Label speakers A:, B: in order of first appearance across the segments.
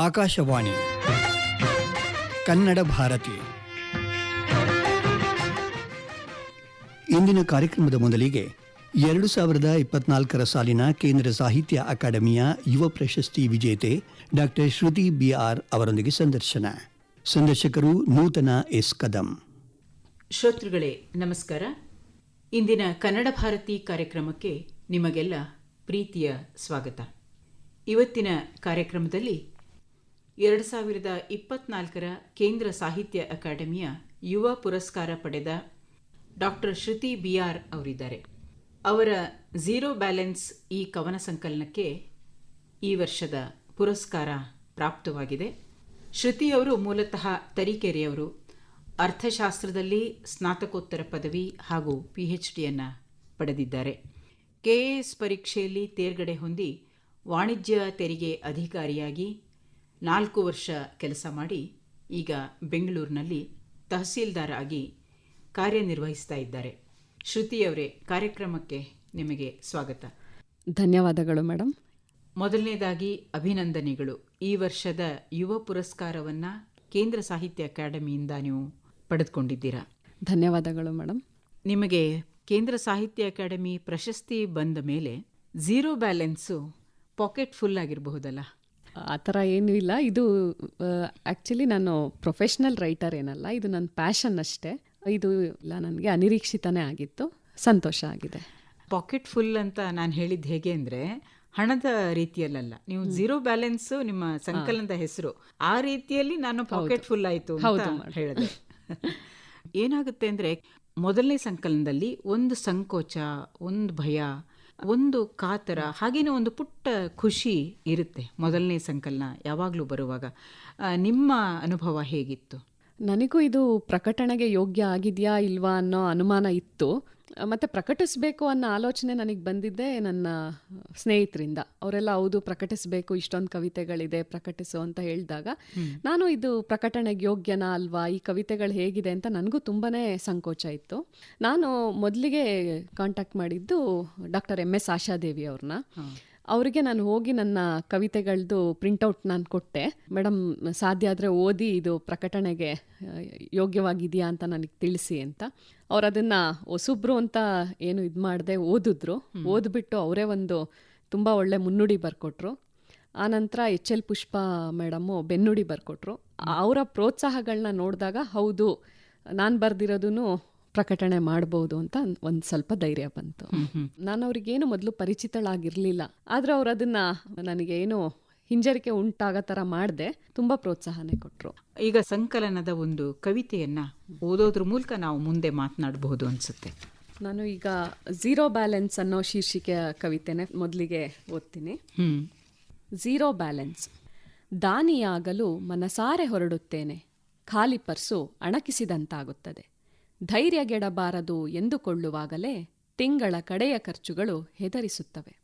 A: ಆಕಾಶವಾಣಿ. ಕನ್ನಡ ಭಾರತಿ. ಇಂದಿನ ಕಾರ್ಯಕ್ರಮದ ಮೊದಲಿಗೆ ಎರಡು ಸಾವಿರದ ಇಪ್ಪತ್ನಾಲ್ಕರ ಸಾಲಿನ ಕೇಂದ್ರ ಸಾಹಿತ್ಯ ಅಕಾಡೆಮಿಯ ಯುವ ಪ್ರಶಸ್ತಿ ವಿಜೇತೆ ಡಾಕ್ಟರ್ ಶ್ರುತಿ ಬಿಆರ್ ಅವರೊಂದಿಗೆ ಸಂದರ್ಶನ. ಸಂದರ್ಶಕರು ನೂತನ ಎಸ್. ಕದಂ.
B: ಶ್ರೋತೃಗಳೇ, ನಮಸ್ಕಾರ. ಇಂದಿನ ಕನ್ನಡ ಭಾರತಿ ಕಾರ್ಯಕ್ರಮಕ್ಕೆ ನಿಮಗೆಲ್ಲ ಪ್ರೀತಿಯ ಸ್ವಾಗತ. ಇವತ್ತಿನ ಕಾರ್ಯಕ್ರಮದಲ್ಲಿ ಎರಡು ಸಾವಿರದ ಇಪ್ಪತ್ನಾಲ್ಕರ ಕೇಂದ್ರ ಸಾಹಿತ್ಯ ಅಕಾಡೆಮಿಯ ಯುವ ಪುರಸ್ಕಾರ ಪಡೆದ ಡಾಕ್ಟರ್ ಶ್ರುತಿ ಬಿ ಆರ್ ಅವರಿದ್ದಾರೆ. ಅವರ ಝೀರೋ ಬ್ಯಾಲೆನ್ಸ್ ಈ ಕವನ ಸಂಕಲನಕ್ಕೆ ಈ ವರ್ಷದ ಪುರಸ್ಕಾರ ಪ್ರಾಪ್ತವಾಗಿದೆ. ಶ್ರುತಿಯವರು ಮೂಲತಃ ತರೀಕೆರೆಯವರು. ಅರ್ಥಶಾಸ್ತ್ರದಲ್ಲಿ ಸ್ನಾತಕೋತ್ತರ ಪದವಿ ಹಾಗೂ ಪಿ ಎಚ್ ಡಿಯನ್ನು ಪಡೆದಿದ್ದಾರೆ. ಕೆಎಎಸ್ ಪರೀಕ್ಷೆಯಲ್ಲಿ ತೇರ್ಗಡೆ ಹೊಂದಿ ವಾಣಿಜ್ಯ ತೆರಿಗೆ ಅಧಿಕಾರಿಯಾಗಿ ನಾಲ್ಕು ವರ್ಷ ಕೆಲಸ ಮಾಡಿ ಈಗ ಬೆಂಗಳೂರಿನಲ್ಲಿ ತಹಸೀಲ್ದಾರ್ ಆಗಿ ಕಾರ್ಯನಿರ್ವಹಿಸ್ತಾ ಇದ್ದಾರೆ. ಶ್ರುತಿಯವರೇ ಕಾರ್ಯಕ್ರಮಕ್ಕೆ ನಿಮಗೆ ಸ್ವಾಗತ.
C: ಧನ್ಯವಾದಗಳು ಮೇಡಮ್
B: ಮೊದಲನೇದಾಗಿ ಅಭಿನಂದನೆಗಳು. ಈ ವರ್ಷದ ಯುವ ಪುರಸ್ಕಾರವನ್ನು ಕೇಂದ್ರ ಸಾಹಿತ್ಯ ಅಕಾಡೆಮಿಯಿಂದ ನೀವು ಪಡೆದುಕೊಂಡಿದ್ದೀರಾ?
C: ಧನ್ಯವಾದಗಳು ಮೇಡಮ್
B: ನಿಮಗೆ ಕೇಂದ್ರ ಸಾಹಿತ್ಯ ಅಕಾಡೆಮಿ ಪ್ರಶಸ್ತಿ ಬಂದ ಮೇಲೆ ಝೀರೋ ಬ್ಯಾಲೆನ್ಸು ಪಾಕೆಟ್ ಫುಲ್ ಆಗಿರಬಹುದಲ್ಲ?
C: ಆ ಥರ ಏನೂ ಇಲ್ಲ. ಇದು ಆ್ಯಕ್ಚುಲಿ ನಾನು ಪ್ರೊಫೆಷ್ನಲ್ ರೈಟರ್ ಏನಲ್ಲ. ಇದು ನನ್ನ ಪ್ಯಾಷನ್ ಅಷ್ಟೇ. ಇದು ಇಲ್ಲ ನನಗೆ ಅನಿರೀಕ್ಷಿತನೇ ಆಗಿತ್ತು. ಸಂತೋಷ ಆಗಿದೆ.
B: ಪಾಕೆಟ್ ಫುಲ್ ಅಂತ ನಾನು ಹೇಳಿದ್ದು ಹೇಗೆ ಅಂದರೆ ಹಣದ ರೀತಿಯಲ್ಲ ನೀವು ಝೀರೋ ಬ್ಯಾಲೆನ್ಸ್ ನಿಮ್ಮ ಸಂಕಲನದ ಹೆಸರು ಆ ರೀತಿಯಲ್ಲಿ ನಾನು ಪಾಕೆಟ್ ಫುಲ್ ಆಯಿತು ಅಂತ ಹೇಳಿದೆ. ಏನಾಗುತ್ತೆ ಅಂದರೆ ಮೊದಲನೇ ಸಂಕಲನದಲ್ಲಿ ಒಂದು ಸಂಕೋಚ ಒಂದು ಭಯ ಒಂದು ಕಾತರ, ಹಾಗೇನೆ ಒಂದು ಪುಟ್ಟ ಖುಷಿ ಇರುತ್ತೆ ಮೊದಲನೇ ಸಂಕಲನ ಯಾವಾಗಲೂ ಬರುವಾಗ. ನಿಮ್ಮ ಅನುಭವ ಹೇಗಿತ್ತು?
C: ನನಗೂ ಇದು ಪ್ರಕಟಣೆಗೆ ಯೋಗ್ಯ ಆಗಿದೆಯಾ ಇಲ್ವಾ ಅನ್ನೋ ಅನುಮಾನ ಇತ್ತು. ಮತ್ತು ಪ್ರಕಟಿಸಬೇಕು ಅನ್ನೋ ಆಲೋಚನೆ ನನಗೆ ಬಂದಿದ್ದೆ ನನ್ನ ಸ್ನೇಹಿತರಿಂದ. ಅವರೆಲ್ಲ ಹೌದು ಪ್ರಕಟಿಸಬೇಕು ಇಷ್ಟೊಂದು ಕವಿತೆಗಳಿದೆ ಪ್ರಕಟಿಸು ಅಂತ ಹೇಳಿದಾಗ ನಾನು ಇದು ಪ್ರಕಟಣೆಗೆ ಯೋಗ್ಯನಾ ಅಲ್ವಾ ಈ ಕವಿತೆಗಳು ಹೇಗಿದೆ ಅಂತ ನನಗೂ ತುಂಬಾ ಸಂಕೋಚ ಇತ್ತು. ನಾನು ಮೊದಲಿಗೆ ಕಾಂಟ್ಯಾಕ್ಟ್ ಮಾಡಿದ್ದು ಡಾಕ್ಟರ್ ಎಂ ಎಸ್ ಆಶಾದೇವಿ ಅವ್ರನ್ನ. ಅವರಿಗೆ ನಾನು ಹೋಗಿ ನನ್ನ ಕವಿತೆಗಳದ್ದು ಪ್ರಿಂಟೌಟ್ ನಾನು ಕೊಟ್ಟೆ. ಮೇಡಮ್ ಸಾಧ್ಯ ಆದರೆ ಓದಿ ಇದು ಪ್ರಕಟಣೆಗೆ ಯೋಗ್ಯವಾಗಿದೆಯಾ ಅಂತ ನನಗೆ ತಿಳಿಸಿ ಅಂತ. ಅವ್ರು ಅದನ್ನು ಒಸುಬ್ರು ಅಂತ ಏನು ಇದು ಮಾಡದೆ ಓದಿದ್ರು. ಓದ್ಬಿಟ್ಟು ಅವರೇ ಒಂದು ತುಂಬ ಒಳ್ಳೆ ಮುನ್ನುಡಿ ಬರ್ಕೊಟ್ರು. ಆನಂತರ ಎಚ್ ಎಲ್ ಪುಷ್ಪ ಮೇಡಮ್ಮು ಬೆನ್ನುಡಿ ಬರ್ಕೊಟ್ರು. ಅವರ ಪ್ರೋತ್ಸಾಹಗಳನ್ನ ನೋಡಿದಾಗ ಹೌದು ನಾನು ಬರೆದಿರೋದೂ ಪ್ರಕಟಣೆ ಮಾಡಬಹುದು ಅಂತ ಒಂದು ಸ್ವಲ್ಪ ಧೈರ್ಯ ಬಂತು. ನಾನು ಅವ್ರಿಗೇನು ಮೊದಲು ಪರಿಚಿತಳಾಗಿರಲಿಲ್ಲ. ಆದ್ರೆ ಅವ್ರು ಅದನ್ನ ನನಗೆ ಏನು ಹಿಂಜರಿಕೆ ಉಂಟಾಗೋ ಥರ ಮಾಡಿದೆ ತುಂಬ ಪ್ರೋತ್ಸಾಹನೆ ಕೊಟ್ಟರು
B: ಈಗ ಸಂಕಲನದ ಒಂದು ಕವಿತೆಯನ್ನ ಓದೋದ್ರ ಮೂಲಕ ನಾವು ಮುಂದೆ ಮಾತನಾಡಬಹುದು ಅನ್ಸುತ್ತೆ.
C: ನಾನು ಈಗ ಝೀರೋ ಬ್ಯಾಲೆನ್ಸ್ ಅನ್ನೋ ಶೀರ್ಷಿಕೆಯ ಕವಿತೆನೆ ಮೊದಲಿಗೆ ಓದ್ತೀನಿ. Zero balance. ದಾನಿಯಾಗಲು ಮನಸಾರೆ ಹೊರಡುತ್ತೇನೆ ಖಾಲಿ ಪರ್ಸು ಅಣಕಿಸಿದಂತಾಗುತ್ತದೆ. ಧೈರ್ಯಗೆಡಬಾರದು ಎಂದುಕೊಳ್ಳುವಾಗಲೇ ತಿಂಗಳ ಕಡೆಯ ಖರ್ಚುಗಳು ಹೆದರಿಸುತ್ತವೆ.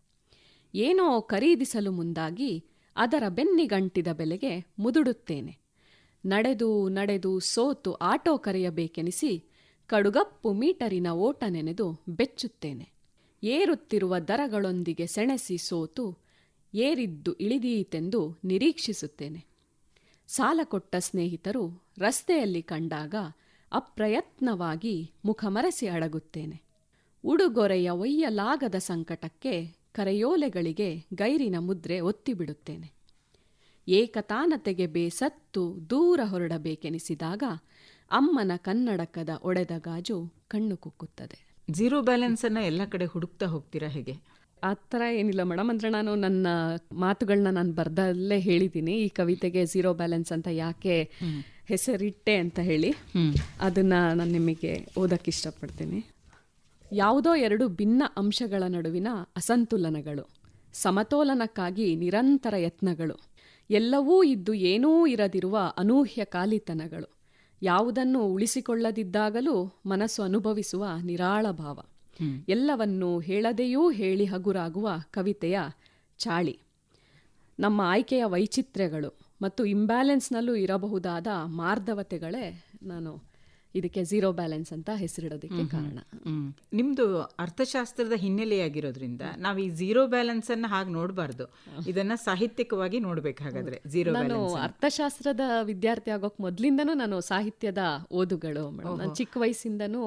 C: ಏನೋ ಖರೀದಿಸಲು ಮುಂದಾಗಿ ಅದರ ಬೆನ್ನಿಗಂಟಿದ ಬೆಲೆಗೆ ಮುದುಡುತ್ತೇನೆ. ನಡೆದು ನಡೆದು ಸೋತು ಆಟೋ ಕರೆಯಬೇಕೆನಿಸಿ ಕಡುಗಪ್ಪು ಮೀಟರಿನ ಓಟ ನೆನೆದು ಬೆಚ್ಚುತ್ತೇನೆ. ಏರುತ್ತಿರುವ ದರಗಳೊಂದಿಗೆ ಸೆಣಸಿ ಸೋತು ಏರಿದ್ದು ಇಳಿದೀತೆಂದು ನಿರೀಕ್ಷಿಸುತ್ತೇನೆ. ಸಾಲ ಕೊಟ್ಟ ಸ್ನೇಹಿತರು ರಸ್ತೆಯಲ್ಲಿ ಕಂಡಾಗ ಅಪ್ರಯತ್ನವಾಗಿ ಮುಖಮರೆಸಿ ಅಡಗುತ್ತೇನೆ. ಉಡುಗೊರೆಯ ಒಯ್ಯಲಾಗದ ಸಂಕಟಕ್ಕೆ ಕರೆಯೋಲೆಗಳಿಗೆ ಗೈರಿನ ಮುದ್ರೆ ಒತ್ತಿಬಿಡುತ್ತೇನೆ. ಏಕತಾನತೆಗೆ ಬೇಸತ್ತು ದೂರ ಹೊರಡಬೇಕೆನಿಸಿದಾಗ ಅಮ್ಮನ ಕನ್ನಡಕದ ಒಡೆದ ಗಾಜು ಕಣ್ಣು ಕುಕ್ಕುತ್ತದೆ.
B: ಜೀರೋ ಬ್ಯಾಲೆನ್ಸ್ ಅನ್ನ ಎಲ್ಲ ಕಡೆ ಹುಡುಕ್ತಾ ಹೋಗ್ತೀರಾ ಹೇಗೆ?
C: ಆ ಥರ ಏನಿಲ್ಲ ಮೇಡಮ್ ಅಂದರೆ ನಾನು ನನ್ನ ಮಾತುಗಳನ್ನ ನಾನು ಬರ್ದಲ್ಲೇ ಹೇಳಿದ್ದೀನಿ. ಈ ಕವಿತೆಗೆ ಝೀರೋ ಬ್ಯಾಲೆನ್ಸ್ ಅಂತ ಯಾಕೆ ಹೆಸರಿಟ್ಟೆ ಅಂತ ಹೇಳಿ ಅದನ್ನ ನಾನು ನಿಮಗೆ ಓದಕ್ಕೆ ಇಷ್ಟಪಡ್ತೀನಿ. ಯಾವುದೋ ಎರಡು ಭಿನ್ನ ಅಂಶಗಳ ನಡುವಿನ ಅಸಂತುಲನಗಳು ಸಮತೋಲನಕ್ಕಾಗಿ ನಿರಂತರ ಯತ್ನಗಳು ಎಲ್ಲವೂ ಇದ್ದು ಏನೂ ಇರದಿರುವ ಅನೂಹ್ಯ ಕಾಲಿತನಗಳು ಯಾವುದನ್ನು ಉಳಿಸಿಕೊಳ್ಳದಿದ್ದಾಗಲೂ ಮನಸ್ಸು ಅನುಭವಿಸುವ ನಿರಾಳ ಭಾವ. ಎಲ್ಲವನ್ನೂ ಹೇಳದೆಯೂ ಹೇಳಿ ಹಗುರಾಗುವ ಕವಿತೆಯ ಚಾಳಿ. ನಮ್ಮ ಆಯ್ಕೆಯ ವೈಚಿತ್ರ್ಯಗಳು ಮತ್ತು ಇಂಬ್ಯಾಲೆನ್ಸ್ನಲ್ಲೂ ಇರಬಹುದಾದ ಮಾರ್ಧವತೆಗಳೇ ನಾನು. ಇದಕ್ಕೆ ಝೀರೋ ಬ್ಯಾಲೆನ್ಸ್ ಅಂತ ಹೆಸರಿಡೋದಕ್ಕೆ ಕಾರಣ.
B: ನಿಮ್ದು ಅರ್ಥಶಾಸ್ತ್ರದ ಹಿನ್ನೆಲೆಯಾಗಿರೋದ್ರಿಂದ ನಾವು ಈ ಝೀರೋ ಬ್ಯಾಲೆನ್ಸ್ ಅನ್ನ ಹಾಗೆ ನೋಡಬಾರ್ದು. ಇದನ್ನ ಸಾಹಿತ್ಯಿಕವಾಗಿ ನೋಡ್ಬೇಕಾಗಾದ್ರೆ ಝೀರೋ
C: ನಾನು ಅರ್ಥಶಾಸ್ತ್ರದ ವಿದ್ಯಾರ್ಥಿ ಆಗೋಕ್ ಮೊದ್ಲಿಂದನೂ ನಾನು ಸಾಹಿತ್ಯದ ಓದುಗಳು ನಾನು ಚಿಕ್ಕ ವಯಸ್ಸಿಂದನೂ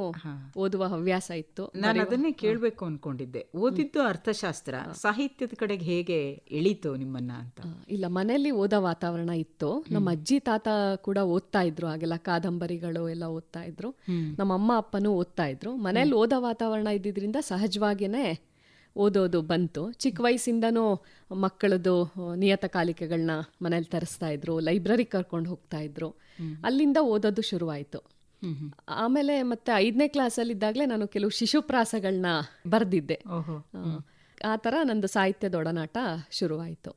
C: ಓದುವ ಹವ್ಯಾಸ ಇತ್ತು.
B: ನಾನು ಅದನ್ನೇ ಕೇಳಬೇಕು ಅನ್ಕೊಂಡಿದ್ದೆ. ಓದಿದ್ದು ಅರ್ಥಶಾಸ್ತ್ರ ಸಾಹಿತ್ಯದ ಕಡೆಗೆ ಹೇಗೆ ಎಳೀತು ನಿಮ್ಮನ್ನ ಅಂತ?
C: ಇಲ್ಲ ಮನೆಯಲ್ಲಿ ಓದೋ ವಾತಾವರಣ ಇತ್ತು. ನಮ್ಮ ಅಜ್ಜಿ ತಾತ ಕೂಡ ಓದ್ತಾ ಇದ್ರು. ಹಾಗೆಲ್ಲ ಕಾದಂಬರಿಗಳು ಎಲ್ಲ ಓದ್ತಾ ಇದ್ರು. ನಮ್ಮ ಅಮ್ಮ ಅಪ್ಪನೂ ಓದ್ತಾ ಇದ್ರು. ಮನೇಲಿ ಓದೋ ವಾತಾವರಣ ಇದ್ದಿದ್ರಿಂದ ಸಹಜವಾಗಿಯೇ ಓದೋದು ಬಂತು. ಚಿಕ್ಕ ವಯಸ್ಸಿಂದನೂ ಮಕ್ಕಳದು ನಿಯತಕಾಲಿಕೆಗಳನ್ನ ಮನೇಲಿ ತರಿಸ್ತಾ ಇದ್ರು ಲೈಬ್ರರಿ ಕರ್ಕೊಂಡು ಹೋಗ್ತಾ ಇದ್ರು. ಅಲ್ಲಿಂದ ಓದೋದು ಶುರುವಾಯಿತು. ಆಮೇಲೆ ಮತ್ತೆ ಐದನೇ ಕ್ಲಾಸಲ್ಲಿದ್ದಾಗಲೇ ನಾನು ಕೆಲವು ಶಿಶುಪ್ರಾಸಗಳನ್ನ ಬರೆದಿದ್ದೆ.
B: ಓಹೋ.
C: ಆ ಥರ ನಂದು ಸಾಹಿತ್ಯದ ಒಡನಾಟ ಶುರುವಾಯಿತು.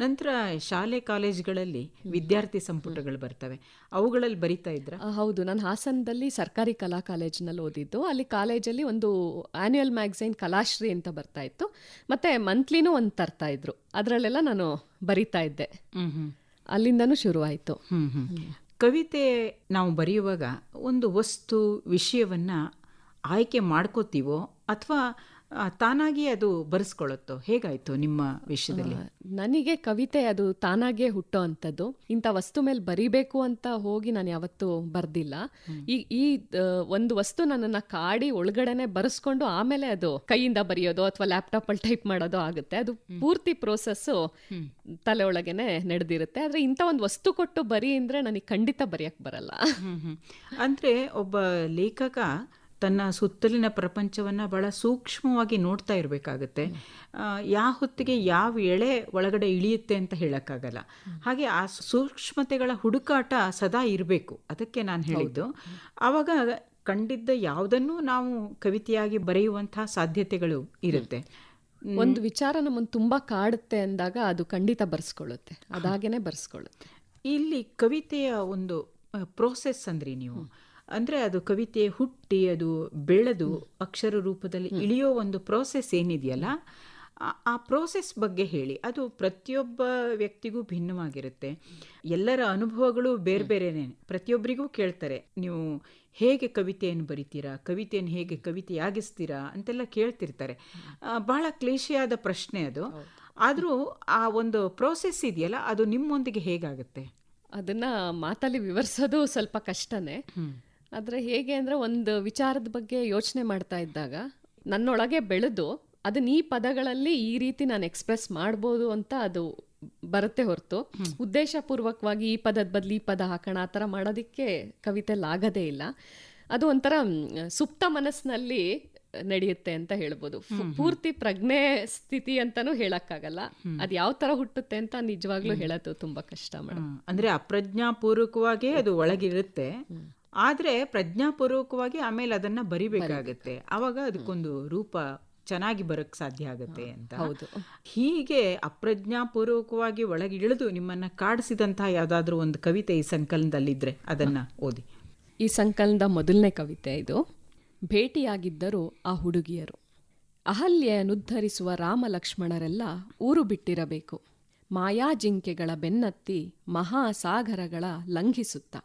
B: ನಂತರ ಶಾಲೆ ಕಾಲೇಜ್ಗಳಲ್ಲಿ ವಿದ್ಯಾರ್ಥಿ ಸಂಪುಟಗಳು ಬರ್ತವೆ. ಅವುಗಳಲ್ಲಿ ಬರಿತಾ ಇದ್ರ?
C: ಹೌದು. ನಾನು ಹಾಸನದಲ್ಲಿ ಸರ್ಕಾರಿ ಕಲಾ ಕಾಲೇಜಿನಲ್ಲಿ ಓದಿದ್ದು. ಅಲ್ಲಿ ಕಾಲೇಜಲ್ಲಿ ಒಂದು ಆನ್ಯುವಲ್ ಮ್ಯಾಗ್ಝೈನ್ ಕಲಾಶ್ರೀ ಅಂತ ಬರ್ತಾ ಇತ್ತು. ಮತ್ತೆ ಮಂತ್ಲಿನೂ ಒಂದು ತರ್ತಾ ಇದ್ರು. ಅದರಲ್ಲೆಲ್ಲ ನಾನು ಬರಿತಾ ಇದ್ದೆ. ಅಲ್ಲಿಂದನೂ ಶುರುವಾಯಿತು.
B: ಕವಿತೆ ನಾವು ಬರೆಯುವಾಗ ಒಂದು ವಸ್ತು ವಿಷಯವನ್ನ ಆಯ್ಕೆ ಮಾಡ್ಕೋತೀವೋ ಅಥವಾ ತಾನಾಗಿ ಅದು ಬರೆಸ್ಕೊಳ್ಳುತ್ತೋ? ಹೇಗಾಯ್ತು ನಿಮ್ಮ ವಿಷಯದಲ್ಲಿ?
C: ನನಗೆ ಕವಿತೆ ಅದು ತಾನಾಗೇ ಹುಟ್ಟೋ ಅಂಥದ್ದು. ಇಂಥ ವಸ್ತು ಮೇಲೆ ಬರಿಬೇಕು ಅಂತ ಹೋಗಿ ನಾನು ಯಾವತ್ತು ಬರ್ದಿಲ್ಲ. ಈ ಈ ಒಂದು ವಸ್ತು ನನ್ನನ್ನು ಕಾಡಿ ಒಳಗಡೆನೆ ಬರೆಸ್ಕೊಂಡು ಆಮೇಲೆ ಅದು ಕೈಯಿಂದ ಬರೆಯೋದು ಅಥವಾ ಲ್ಯಾಪ್ಟಾಪಲ್ಲಿ ಟೈಪ್ ಮಾಡೋದು ಆಗುತ್ತೆ. ಅದು ಪೂರ್ತಿ ಪ್ರೋಸೆಸ್ಸು ತಲೆ ಒಳಗೇನೆ ನಡೆದಿರುತ್ತೆ. ಆದರೆ ಇಂಥ ಒಂದು ವಸ್ತು ಕೊಟ್ಟು ಬರಿ ಅಂದರೆ ನನಗೆ ಖಂಡಿತ ಬರೆಯಕ್ಕೆ ಬರಲ್ಲ.
B: ಅಂದ್ರೆ ಒಬ್ಬ ಲೇಖಕ ತನ್ನ ಸುತ್ತಲಿನ ಪ್ರಪಂಚವನ್ನ ಬಹಳ ಸೂಕ್ಷ್ಮವಾಗಿ ನೋಡ್ತಾ ಇರಬೇಕಾಗತ್ತೆ. ಯಾವ ಹೊತ್ತಿಗೆ ಯಾವ ಎಳೆ ಒಳಗಡೆ ಇಳಿಯುತ್ತೆ ಅಂತ ಹೇಳಕ್ಕಾಗಲ್ಲ. ಹಾಗೆ ಆ ಸೂಕ್ಷ್ಮತೆಗಳ ಹುಡುಕಾಟ ಸದಾ ಇರಬೇಕು. ಅದಕ್ಕೆ ನಾನು ಹೇಳಿದ್ದು. ಆವಾಗ ಕಂಡಿದ್ದ ಯಾವುದನ್ನು ನಾವು ಕವಿತೆಯಾಗಿ ಬರೆಯುವಂತಹ ಸಾಧ್ಯತೆಗಳು ಇರುತ್ತೆ.
C: ಒಂದು ವಿಚಾರ ನಮ್ಮನ್ನು ತುಂಬ ಕಾಡುತ್ತೆ ಅಂದಾಗ ಅದು ಖಂಡಿತ ಬರೆಸ್ಕೊಳ್ಳುತ್ತೆ. ಅದಾಗೇನೆ ಬರೆಸ್ಕೊಳ್ಳುತ್ತೆ.
B: ಇಲ್ಲಿ ಕವಿತೆಯ ಒಂದು ಪ್ರೋಸೆಸ್ ಅಂದ್ರಿ ನೀವು. ಅಂದ್ರೆ ಅದು ಕವಿತೆ ಹುಟ್ಟಿ ಅದು ಬೆಳೆದು ಅಕ್ಷರ ರೂಪದಲ್ಲಿ ಇಳಿಯೋ ಒಂದು ಪ್ರೋಸೆಸ್ ಏನಿದೆಯಲ್ಲ ಆ- ಪ್ರೋಸೆಸ್ ಬಗ್ಗೆ ಹೇಳಿ. ಅದು ಪ್ರತಿಯೊಬ್ಬ ವ್ಯಕ್ತಿಗೂ ಭಿನ್ನವಾಗಿರುತ್ತೆ. ಎಲ್ಲರ ಅನುಭವಗಳು ಬೇರೆ ಬೇರೆನೇ. ಪ್ರತಿಯೊಬ್ಬರಿಗೂ ಕೇಳ್ತಾರೆ ನೀವು ಹೇಗೆ ಕವಿತೆಯನ್ನು ಬರಿತೀರಾ? ಕವಿತೆಯನ್ನು ಹೇಗೆ ಕವಿತೆಯಾಗಿಸ್ತೀರಾ? ಅಂತೆಲ್ಲ ಕೇಳ್ತಿರ್ತಾರೆ. ಬಹಳ ಕ್ಲೇಶಿಯಾದ ಪ್ರಶ್ನೆ ಅದು. ಆದರೂ ಆ ಒಂದು ಪ್ರೋಸೆಸ್ ಇದೆಯಲ್ಲ ಅದು ನಿಮ್ಮೊಂದಿಗೆ ಹೇಗಾಗುತ್ತೆ?
C: ಅದನ್ನು ಮಾತಲ್ಲಿ ವಿವರಿಸೋದು ಸ್ವಲ್ಪ ಕಷ್ಟನೇ. ಆದರೆ ಹೇಗೆ ಅಂದರೆ ಒಂದು ವಿಚಾರದ ಬಗ್ಗೆ ಯೋಚನೆ ಮಾಡ್ತಾ ಇದ್ದಾಗ ನನ್ನೊಳಗೆ ಬೆಳೆದು ಅದನ್ನ ಈ ಪದಗಳಲ್ಲಿ ಈ ರೀತಿ ನಾನು ಎಕ್ಸ್ಪ್ರೆಸ್ ಮಾಡ್ಬೋದು ಅಂತ ಅದು ಬರುತ್ತೆ ಹೊರತು. ಉದ್ದೇಶಪೂರ್ವಕವಾಗಿ ಈ ಪದದ ಬದಲು ಈ ಪದ ಹಾಕೋಣ ಆ ಥರ ಮಾಡೋದಕ್ಕೆ ಕವಿತೆಯಲ್ಲಿ ಆಗೋದೇ ಇಲ್ಲ. ಅದು ಒಂಥರ ಸುಪ್ತ ಮನಸ್ಸಿನಲ್ಲಿ ನಡೆಯುತ್ತೆ ಅಂತ ಹೇಳ್ಬೋದು. ಪೂರ್ತಿ ಪ್ರಜ್ಞೆ ಸ್ಥಿತಿ ಅಂತಾನೂ ಹೇಳಕ್ಕಾಗಲ್ಲ. ಅದು ಯಾವ ತರ ಹುಟ್ಟುತ್ತೆ ಅಂತ ನಿಜವಾಗ್ಲೂ ಹೇಳೋದು ತುಂಬಾ ಕಷ್ಟ ಮೇಡಮ್
B: ಅಂದ್ರೆ ಅಂದ್ರೆ ಅಪ್ರಜ್ಞಾಪೂರ್ವಕವಾಗಿ ಅದು ಒಳಗಿರುತ್ತೆ. ಆದ್ರೆ ಪ್ರಜ್ಞಾಪೂರ್ವಕವಾಗಿ ಆಮೇಲೆ ಅದನ್ನ ಬರಿಬೇಕಾಗತ್ತೆ. ಆವಾಗ ಅದಕ್ಕೊಂದು ರೂಪ ಚೆನ್ನಾಗಿ ಬರಕ್ ಸಾಧ್ಯ ಆಗುತ್ತೆ ಅಂತ.
C: ಹೌದು.
B: ಹೀಗೆ ಅಪ್ರಜ್ಞಾಪೂರ್ವಕವಾಗಿ ಇಳಿದು ನಿಮ್ಮನ್ನ ಕಾಡಿಸಿದಂತಹ ಯಾವ್ದಾದ್ರು ಒಂದು ಕವಿತೆ ಈ ಸಂಕಲನದಲ್ಲಿದ್ರೆ ಅದನ್ನ ಓದಿ.
C: ಈ ಸಂಕಲನದ ಮೊದಲನೇ ಕವಿತೆ ಇದು. ಭೇಟಿಯಾಗಿದ್ದರು ಆ ಹುಡುಗಿಯರು. ಅಹಲ್ಯನುದ್ಧರಿಸುವ ರಾಮ ಲಕ್ಷ್ಮಣರೆಲ್ಲ ಊರು ಬಿಟ್ಟಿರಬೇಕು. ಮಾಯಾಜಿಂಕೆಗಳ ಬೆನ್ನತ್ತಿ ಮಹಾಸಾಗರಗಳ ಲಂಘಿಸುತ್ತ.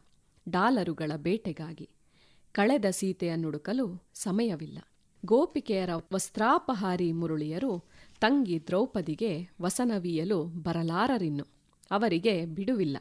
C: ಡಾಲರುಗಳ ಬೇಟೆಗಾಗಿ. ಕಳೆದ ಸೀತೆಯ ನುಡುಕಲು ಸಮಯವಿಲ್ಲ. ಗೋಪಿಕೆಯರ ವಸ್ತ್ರಾಪಹಾರಿ ಮುರುಳಿಯರು ತಂಗಿ ದ್ರೌಪದಿಗೆ ವಸನವೀಯಲು ಬರಲಾರರಿನ್ನು. ಅವರಿಗೆ ಬಿಡುವಿಲ್ಲ.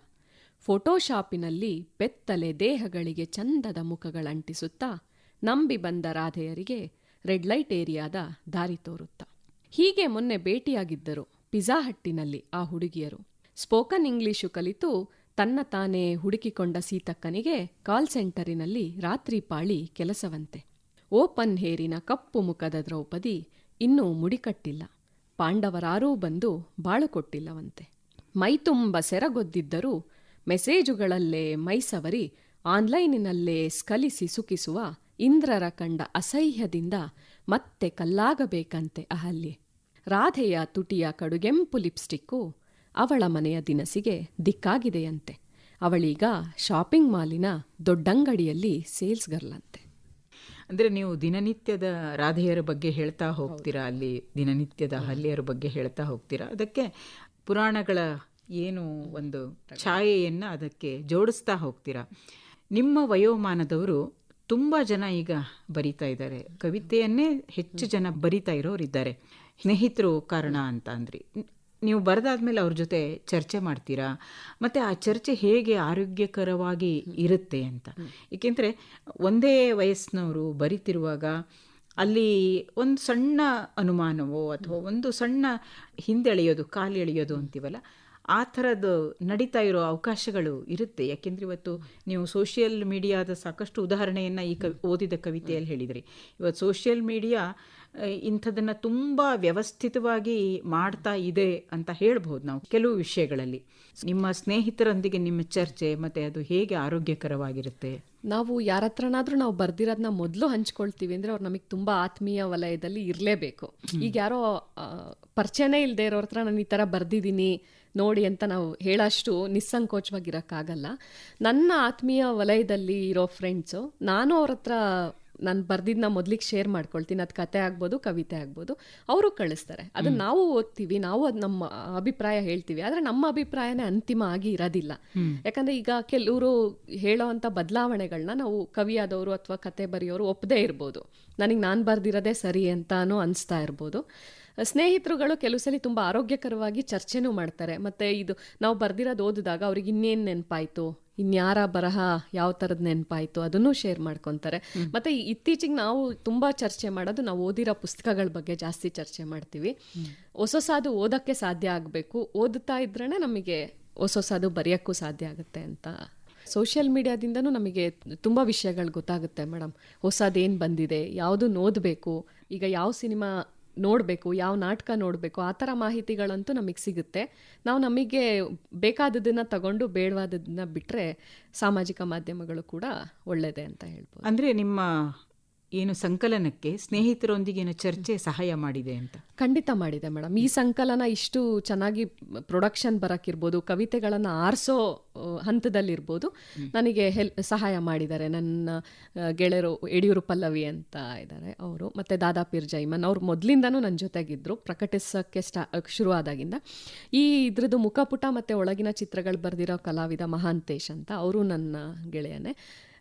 C: ಫೋಟೋಶಾಪಿನಲ್ಲಿ ಬೆತ್ತಲೆ ದೇಹಗಳಿಗೆ ಚಂದದ ಮುಖಗಳಂಟಿಸುತ್ತಾ ನಂಬಿ ಬಂದ ರಾಧೆಯರಿಗೆ ರೆಡ್ ಲೈಟ್ ಏರಿಯಾದ ದಾರಿ ತೋರುತ್ತಾ. ಹೀಗೆ ಮೊನ್ನೆ ಭೇಟಿಯಾಗಿದ್ದರು ಪಿಜ್ಜಾ ಹಟ್ಟಿನಲ್ಲಿ ಆ ಹುಡುಗಿಯರು. ಸ್ಪೋಕನ್ ಇಂಗ್ಲಿಶು ಕಲಿತು ತನ್ನ ತಾನೇ ಹುಡುಕಿಕೊಂಡ ಸೀತಕ್ಕನಿಗೆ ಕಾಲ್ ಸೆಂಟರಿನಲ್ಲಿ ರಾತ್ರಿ ಪಾಳಿ ಕೆಲಸವಂತೆ. ಓಪನ್ ಹೇರಿನ ಕಪ್ಪು ಮುಖದ ದ್ರೌಪದಿ ಇನ್ನೂ ಮುಡಿಕಟ್ಟಿಲ್ಲ. ಪಾಂಡವರಾರೂ ಬಂದು ಬಾಳು ಕೊಟ್ಟಿಲ್ಲವಂತೆ. ಮೈತುಂಬ ಸೆರಗೊದ್ದಿದ್ದರೂ ಮೆಸೇಜುಗಳಲ್ಲೇ ಮೈಸವರಿ ಆನ್ಲೈನಿನಲ್ಲೇ ಸ್ಕಲಿಸಿ ಸುಖಿಸುವ ಇಂದ್ರರ ಕಂಡ ಅಸಹ್ಯದಿಂದ ಮತ್ತೆ ಕಲ್ಲಾಗಬೇಕಂತೆ ಅಹಲ್ಯೆ. ರಾಧೆಯ ತುಟಿಯ ಕಡುಗೆಂಪು ಲಿಪ್ಸ್ಟಿಕ್ಕು ಅವಳ ಮನೆಯ ದಿನಸಿಗೆ ದಿಕ್ಕಾಗಿದೆಯಂತೆ. ಅವಳೀಗ ಶಾಪಿಂಗ್ ಮಾಲಿನ ದೊಡ್ಡಂಗಡಿಯಲ್ಲಿ ಸೇಲ್ಸ್ ಗರ್ಲಂತೆ
B: ಅಂದರೆ ನೀವು ದಿನನಿತ್ಯದ ರಾಧೆಯರ ಬಗ್ಗೆ ಹೇಳ್ತಾ ಹೋಗ್ತೀರಾ? ಅಲ್ಲಿ ದಿನನಿತ್ಯದ ಹಲ್ಲೆಯರ ಬಗ್ಗೆ ಹೇಳ್ತಾ ಹೋಗ್ತೀರಾ? ಅದಕ್ಕೆ ಪುರಾಣಗಳ ಏನು ಒಂದು ಛಾಯೆಯನ್ನು ಅದಕ್ಕೆ ಜೋಡಿಸ್ತಾ ಹೋಗ್ತೀರಾ? ನಿಮ್ಮ ವಯೋಮಾನದವರು ತುಂಬ ಜನ ಈಗ ಬರಿತಾ ಇದ್ದಾರೆ. ಕವಿತೆಯನ್ನೇ ಹೆಚ್ಚು ಜನ ಬರಿತಾ ಇರೋರಿದ್ದಾರೆ. ಸ್ನೇಹಿತರು ಕಾರಣ ಅಂತ ಅಂದ್ರಿ. ನೀವು ಬರೆದಾದ್ಮೇಲೆ ಅವ್ರ ಜೊತೆ ಚರ್ಚೆ ಮಾಡ್ತೀರಾ? ಮತ್ತು ಆ ಚರ್ಚೆ ಹೇಗೆ ಆರೋಗ್ಯಕರವಾಗಿ ಇರುತ್ತೆ ಅಂತ. ಏಕೆಂದರೆ ಒಂದೇ ವಯಸ್ಸಿನವರು ಬರಿತಿರುವಾಗ ಅಲ್ಲಿ ಒಂದು ಸಣ್ಣ ಅನುಮಾನವೋ ಅಥವಾ ಒಂದು ಸಣ್ಣ ಹಿಂದೆಳೆಯೋದು ಕಾಲು ಎಳೆಯೋದು ಅಂತೀವಲ್ಲ, ಆ ಥರದ್ದು ನಡೀತಾ ಇರೋ ಅವಕಾಶಗಳು ಇರುತ್ತೆ. ಯಾಕೆಂದರೆ ಇವತ್ತು ನೀವು ಸೋಷಿಯಲ್ ಮೀಡಿಯಾದ ಸಾಕಷ್ಟು ಉದಾಹರಣೆಯನ್ನು ಈ ಕವಿ, ಓದಿದ ಕವಿತೆಯಲ್ಲಿ ಹೇಳಿದ್ರಿ. ಇವತ್ತು ಸೋಷಿಯಲ್ ಮೀಡಿಯಾ ಇಂಥದನ್ನು ತುಂಬ ವ್ಯವಸ್ಥಿತವಾಗಿ ಮಾಡ್ತಾ ಇದೆ ಅಂತ ಹೇಳ್ಬೋದು ನಾವು ಕೆಲವು ವಿಷಯಗಳಲ್ಲಿ. ನಿಮ್ಮ ಸ್ನೇಹಿತರೊಂದಿಗೆ ನಿಮ್ಮ ಚರ್ಚೆ ಮತ್ತು ಅದು ಹೇಗೆ ಆರೋಗ್ಯಕರವಾಗಿರುತ್ತೆ?
C: ನಾವು ಯಾರ ಹತ್ರನಾದ್ರೂ ನಾವು ಬರ್ದಿರೋದನ್ನ ಮೊದಲು ಹಂಚ್ಕೊಳ್ತೀವಿ ಅಂದ್ರೆ ಅವ್ರು ನಮಗೆ ತುಂಬಾ ಆತ್ಮೀಯ ವಲಯದಲ್ಲಿ ಇರಲೇಬೇಕು. ಈಗ ಯಾರೋ ಪರಿಚಯನೇ ಇಲ್ಲದೆ ಇರೋರ ಹತ್ರ ನಾನು ಈ ಥರ ಬರ್ದಿದ್ದೀನಿ ನೋಡಿ ಅಂತ ನಾವು ಹೇಳೋಷ್ಟು ನಿಸ್ಸಂಕೋಚವಾಗಿರೋಕ್ಕಾಗಲ್ಲ ನನ್ನ ಆತ್ಮೀಯ ವಲಯದಲ್ಲಿ ಇರೋ ಫ್ರೆಂಡ್ಸು ನಾನು ಅವ್ರ ಹತ್ರ ನಾನು ಬರ್ದಿದ್ದನ್ನ ಮೊದಲಿಗೆ ಶೇರ್ ಮಾಡ್ಕೊಳ್ತೀನಿ. ಅದು ಕತೆ ಆಗ್ಬೋದು ಕವಿತೆ ಆಗ್ಬೋದು. ಅವರು ಕಳಿಸ್ತಾರೆ. ಅದನ್ನ ನಾವು ಓದ್ತೀವಿ. ನಾವು ಅದು ನಮ್ಮ ಅಭಿಪ್ರಾಯ ಹೇಳ್ತೀವಿ. ಆದರೆ ನಮ್ಮ ಅಭಿಪ್ರಾಯನೇ ಅಂತಿಮ ಆಗಿ ಇರೋದಿಲ್ಲ. ಯಾಕಂದ್ರೆ ಈಗ ಕೆಲವರು ಹೇಳೋವಂಥ ಬದಲಾವಣೆಗಳನ್ನ ನಾವು ಕವಿಯಾದವರು ಅಥವಾ ಕತೆ ಬರೆಯೋರು ಒಪ್ಪದೇ ಇರ್ಬೋದು. ನನಗೆ ನಾನು ಬರ್ದಿರೋದೇ ಸರಿ ಅಂತಾನೂ ಅನಿಸ್ತಾ ಇರ್ಬೋದು. ಸ್ನೇಹಿತರುಗಳು ಕೆಲವು ಸಲ ತುಂಬ ಆರೋಗ್ಯಕರವಾಗಿ ಚರ್ಚೆನೂ ಮಾಡ್ತಾರೆ. ಮತ್ತು ಇದು ನಾವು ಬರ್ದಿರೋದು ಓದಿದಾಗ ಅವ್ರಿಗೆ ಇನ್ನೇನು ನೆನಪಾಯಿತು? ಇನ್ಯಾರ ಬರಹ ಯಾವ ಥರದ ನೆನಪಾಯಿತು ಅದನ್ನು ಶೇರ್ ಮಾಡ್ಕೊತಾರೆ. ಮತ್ತೆ ಇತ್ತೀಚೆಗೆ ನಾವು ತುಂಬ ಚರ್ಚೆ ಮಾಡೋದು ನಾವು ಓದಿರೋ ಪುಸ್ತಕಗಳ ಬಗ್ಗೆ ಜಾಸ್ತಿ ಚರ್ಚೆ ಮಾಡ್ತೀವಿ. ಹೊಸ ಹೊಸದು ಓದೋಕ್ಕೆ ಸಾಧ್ಯ ಆಗಬೇಕು. ಓದುತ್ತಾ ಇದ್ರೇ ನಮಗೆ ಹೊಸ ಹೊಸದು ಬರೆಯೋಕ್ಕೂ ಸಾಧ್ಯ ಆಗುತ್ತೆ ಅಂತ. ಸೋಷಿಯಲ್ ಮೀಡಿಯಾದಿಂದನೂ ನಮಗೆ ತುಂಬ ವಿಷಯಗಳು ಗೊತ್ತಾಗುತ್ತೆ ಮೇಡಮ್. ಹೊಸದೇನು ಬಂದಿದೆ ಯಾವುದು ಓದಬೇಕು ಈಗ ಯಾವ ಸಿನಿಮಾ ನೋಡಬೇಕು, ಯಾವ ನಾಟಕ ನೋಡಬೇಕು, ಆ ಥರ ಮಾಹಿತಿಗಳಂತೂ ನಮಗೆ ಸಿಗುತ್ತೆ. ನಾವು ನಮಗೆ ಬೇಕಾದದನ್ನು ತಗೊಂಡು ಬೇಡವಾದದನ್ನ ಬಿಟ್ಟರೆ ಸಾಮಾಜಿಕ ಮಾಧ್ಯಮಗಳು ಕೂಡ ಒಳ್ಳೆಯದೇ ಅಂತ ಹೇಳ್ಬೋದು.
B: ಅಂದರೆ ನಿಮ್ಮ ಏನು ಸಂಕಲನಕ್ಕೆ ಸ್ನೇಹಿತರೊಂದಿಗಿನ ಚರ್ಚೆ ಸಹಾಯ ಮಾಡಿದೆ ಅಂತ.
C: ಖಂಡಿತ ಮಾಡಿದೆ ಮೇಡಮ್ ಈ ಸಂಕಲನ ಇಷ್ಟು ಚೆನ್ನಾಗಿ ಪ್ರೊಡಕ್ಷನ್ ಬರೋಕ್ಕಿರ್ಬೋದು ಕವಿತೆಗಳನ್ನು ಆರಿಸೋ ಹಂತದಲ್ಲಿರ್ಬೋದು. ನನಗೆ ಹೆಲ್ ಸಹಾಯ ಮಾಡಿದ್ದಾರೆ ನನ್ನ ಗೆಳೆಯರು ಯಡಿಯೂರು ಪಲ್ಲವಿ ಅಂತ ಇದ್ದಾರೆ ಅವರು. ಮತ್ತು ದಾದಾ ಪೀರ್ ಜೈಮನ್ ಅವ್ರು ಮೊದಲಿಂದನೂ ನನ್ನ ಜೊತೆಗಿದ್ದರು ಪ್ರಕಟಿಸೋಕ್ಕೆ ಸ್ಟಾ ಶುರುವಾದಾಗಿಂದ. ಈ ಇದ್ರದ್ದು ಮುಖಪುಟ ಮತ್ತು ಒಳಗಿನ ಚಿತ್ರಗಳು ಬರೆದಿರೋ ಕಲಾವಿದ ಮಹಾಂತೇಶ್ ಅಂತ ಅವರು ನನ್ನ ಗೆಳೆಯನೇ.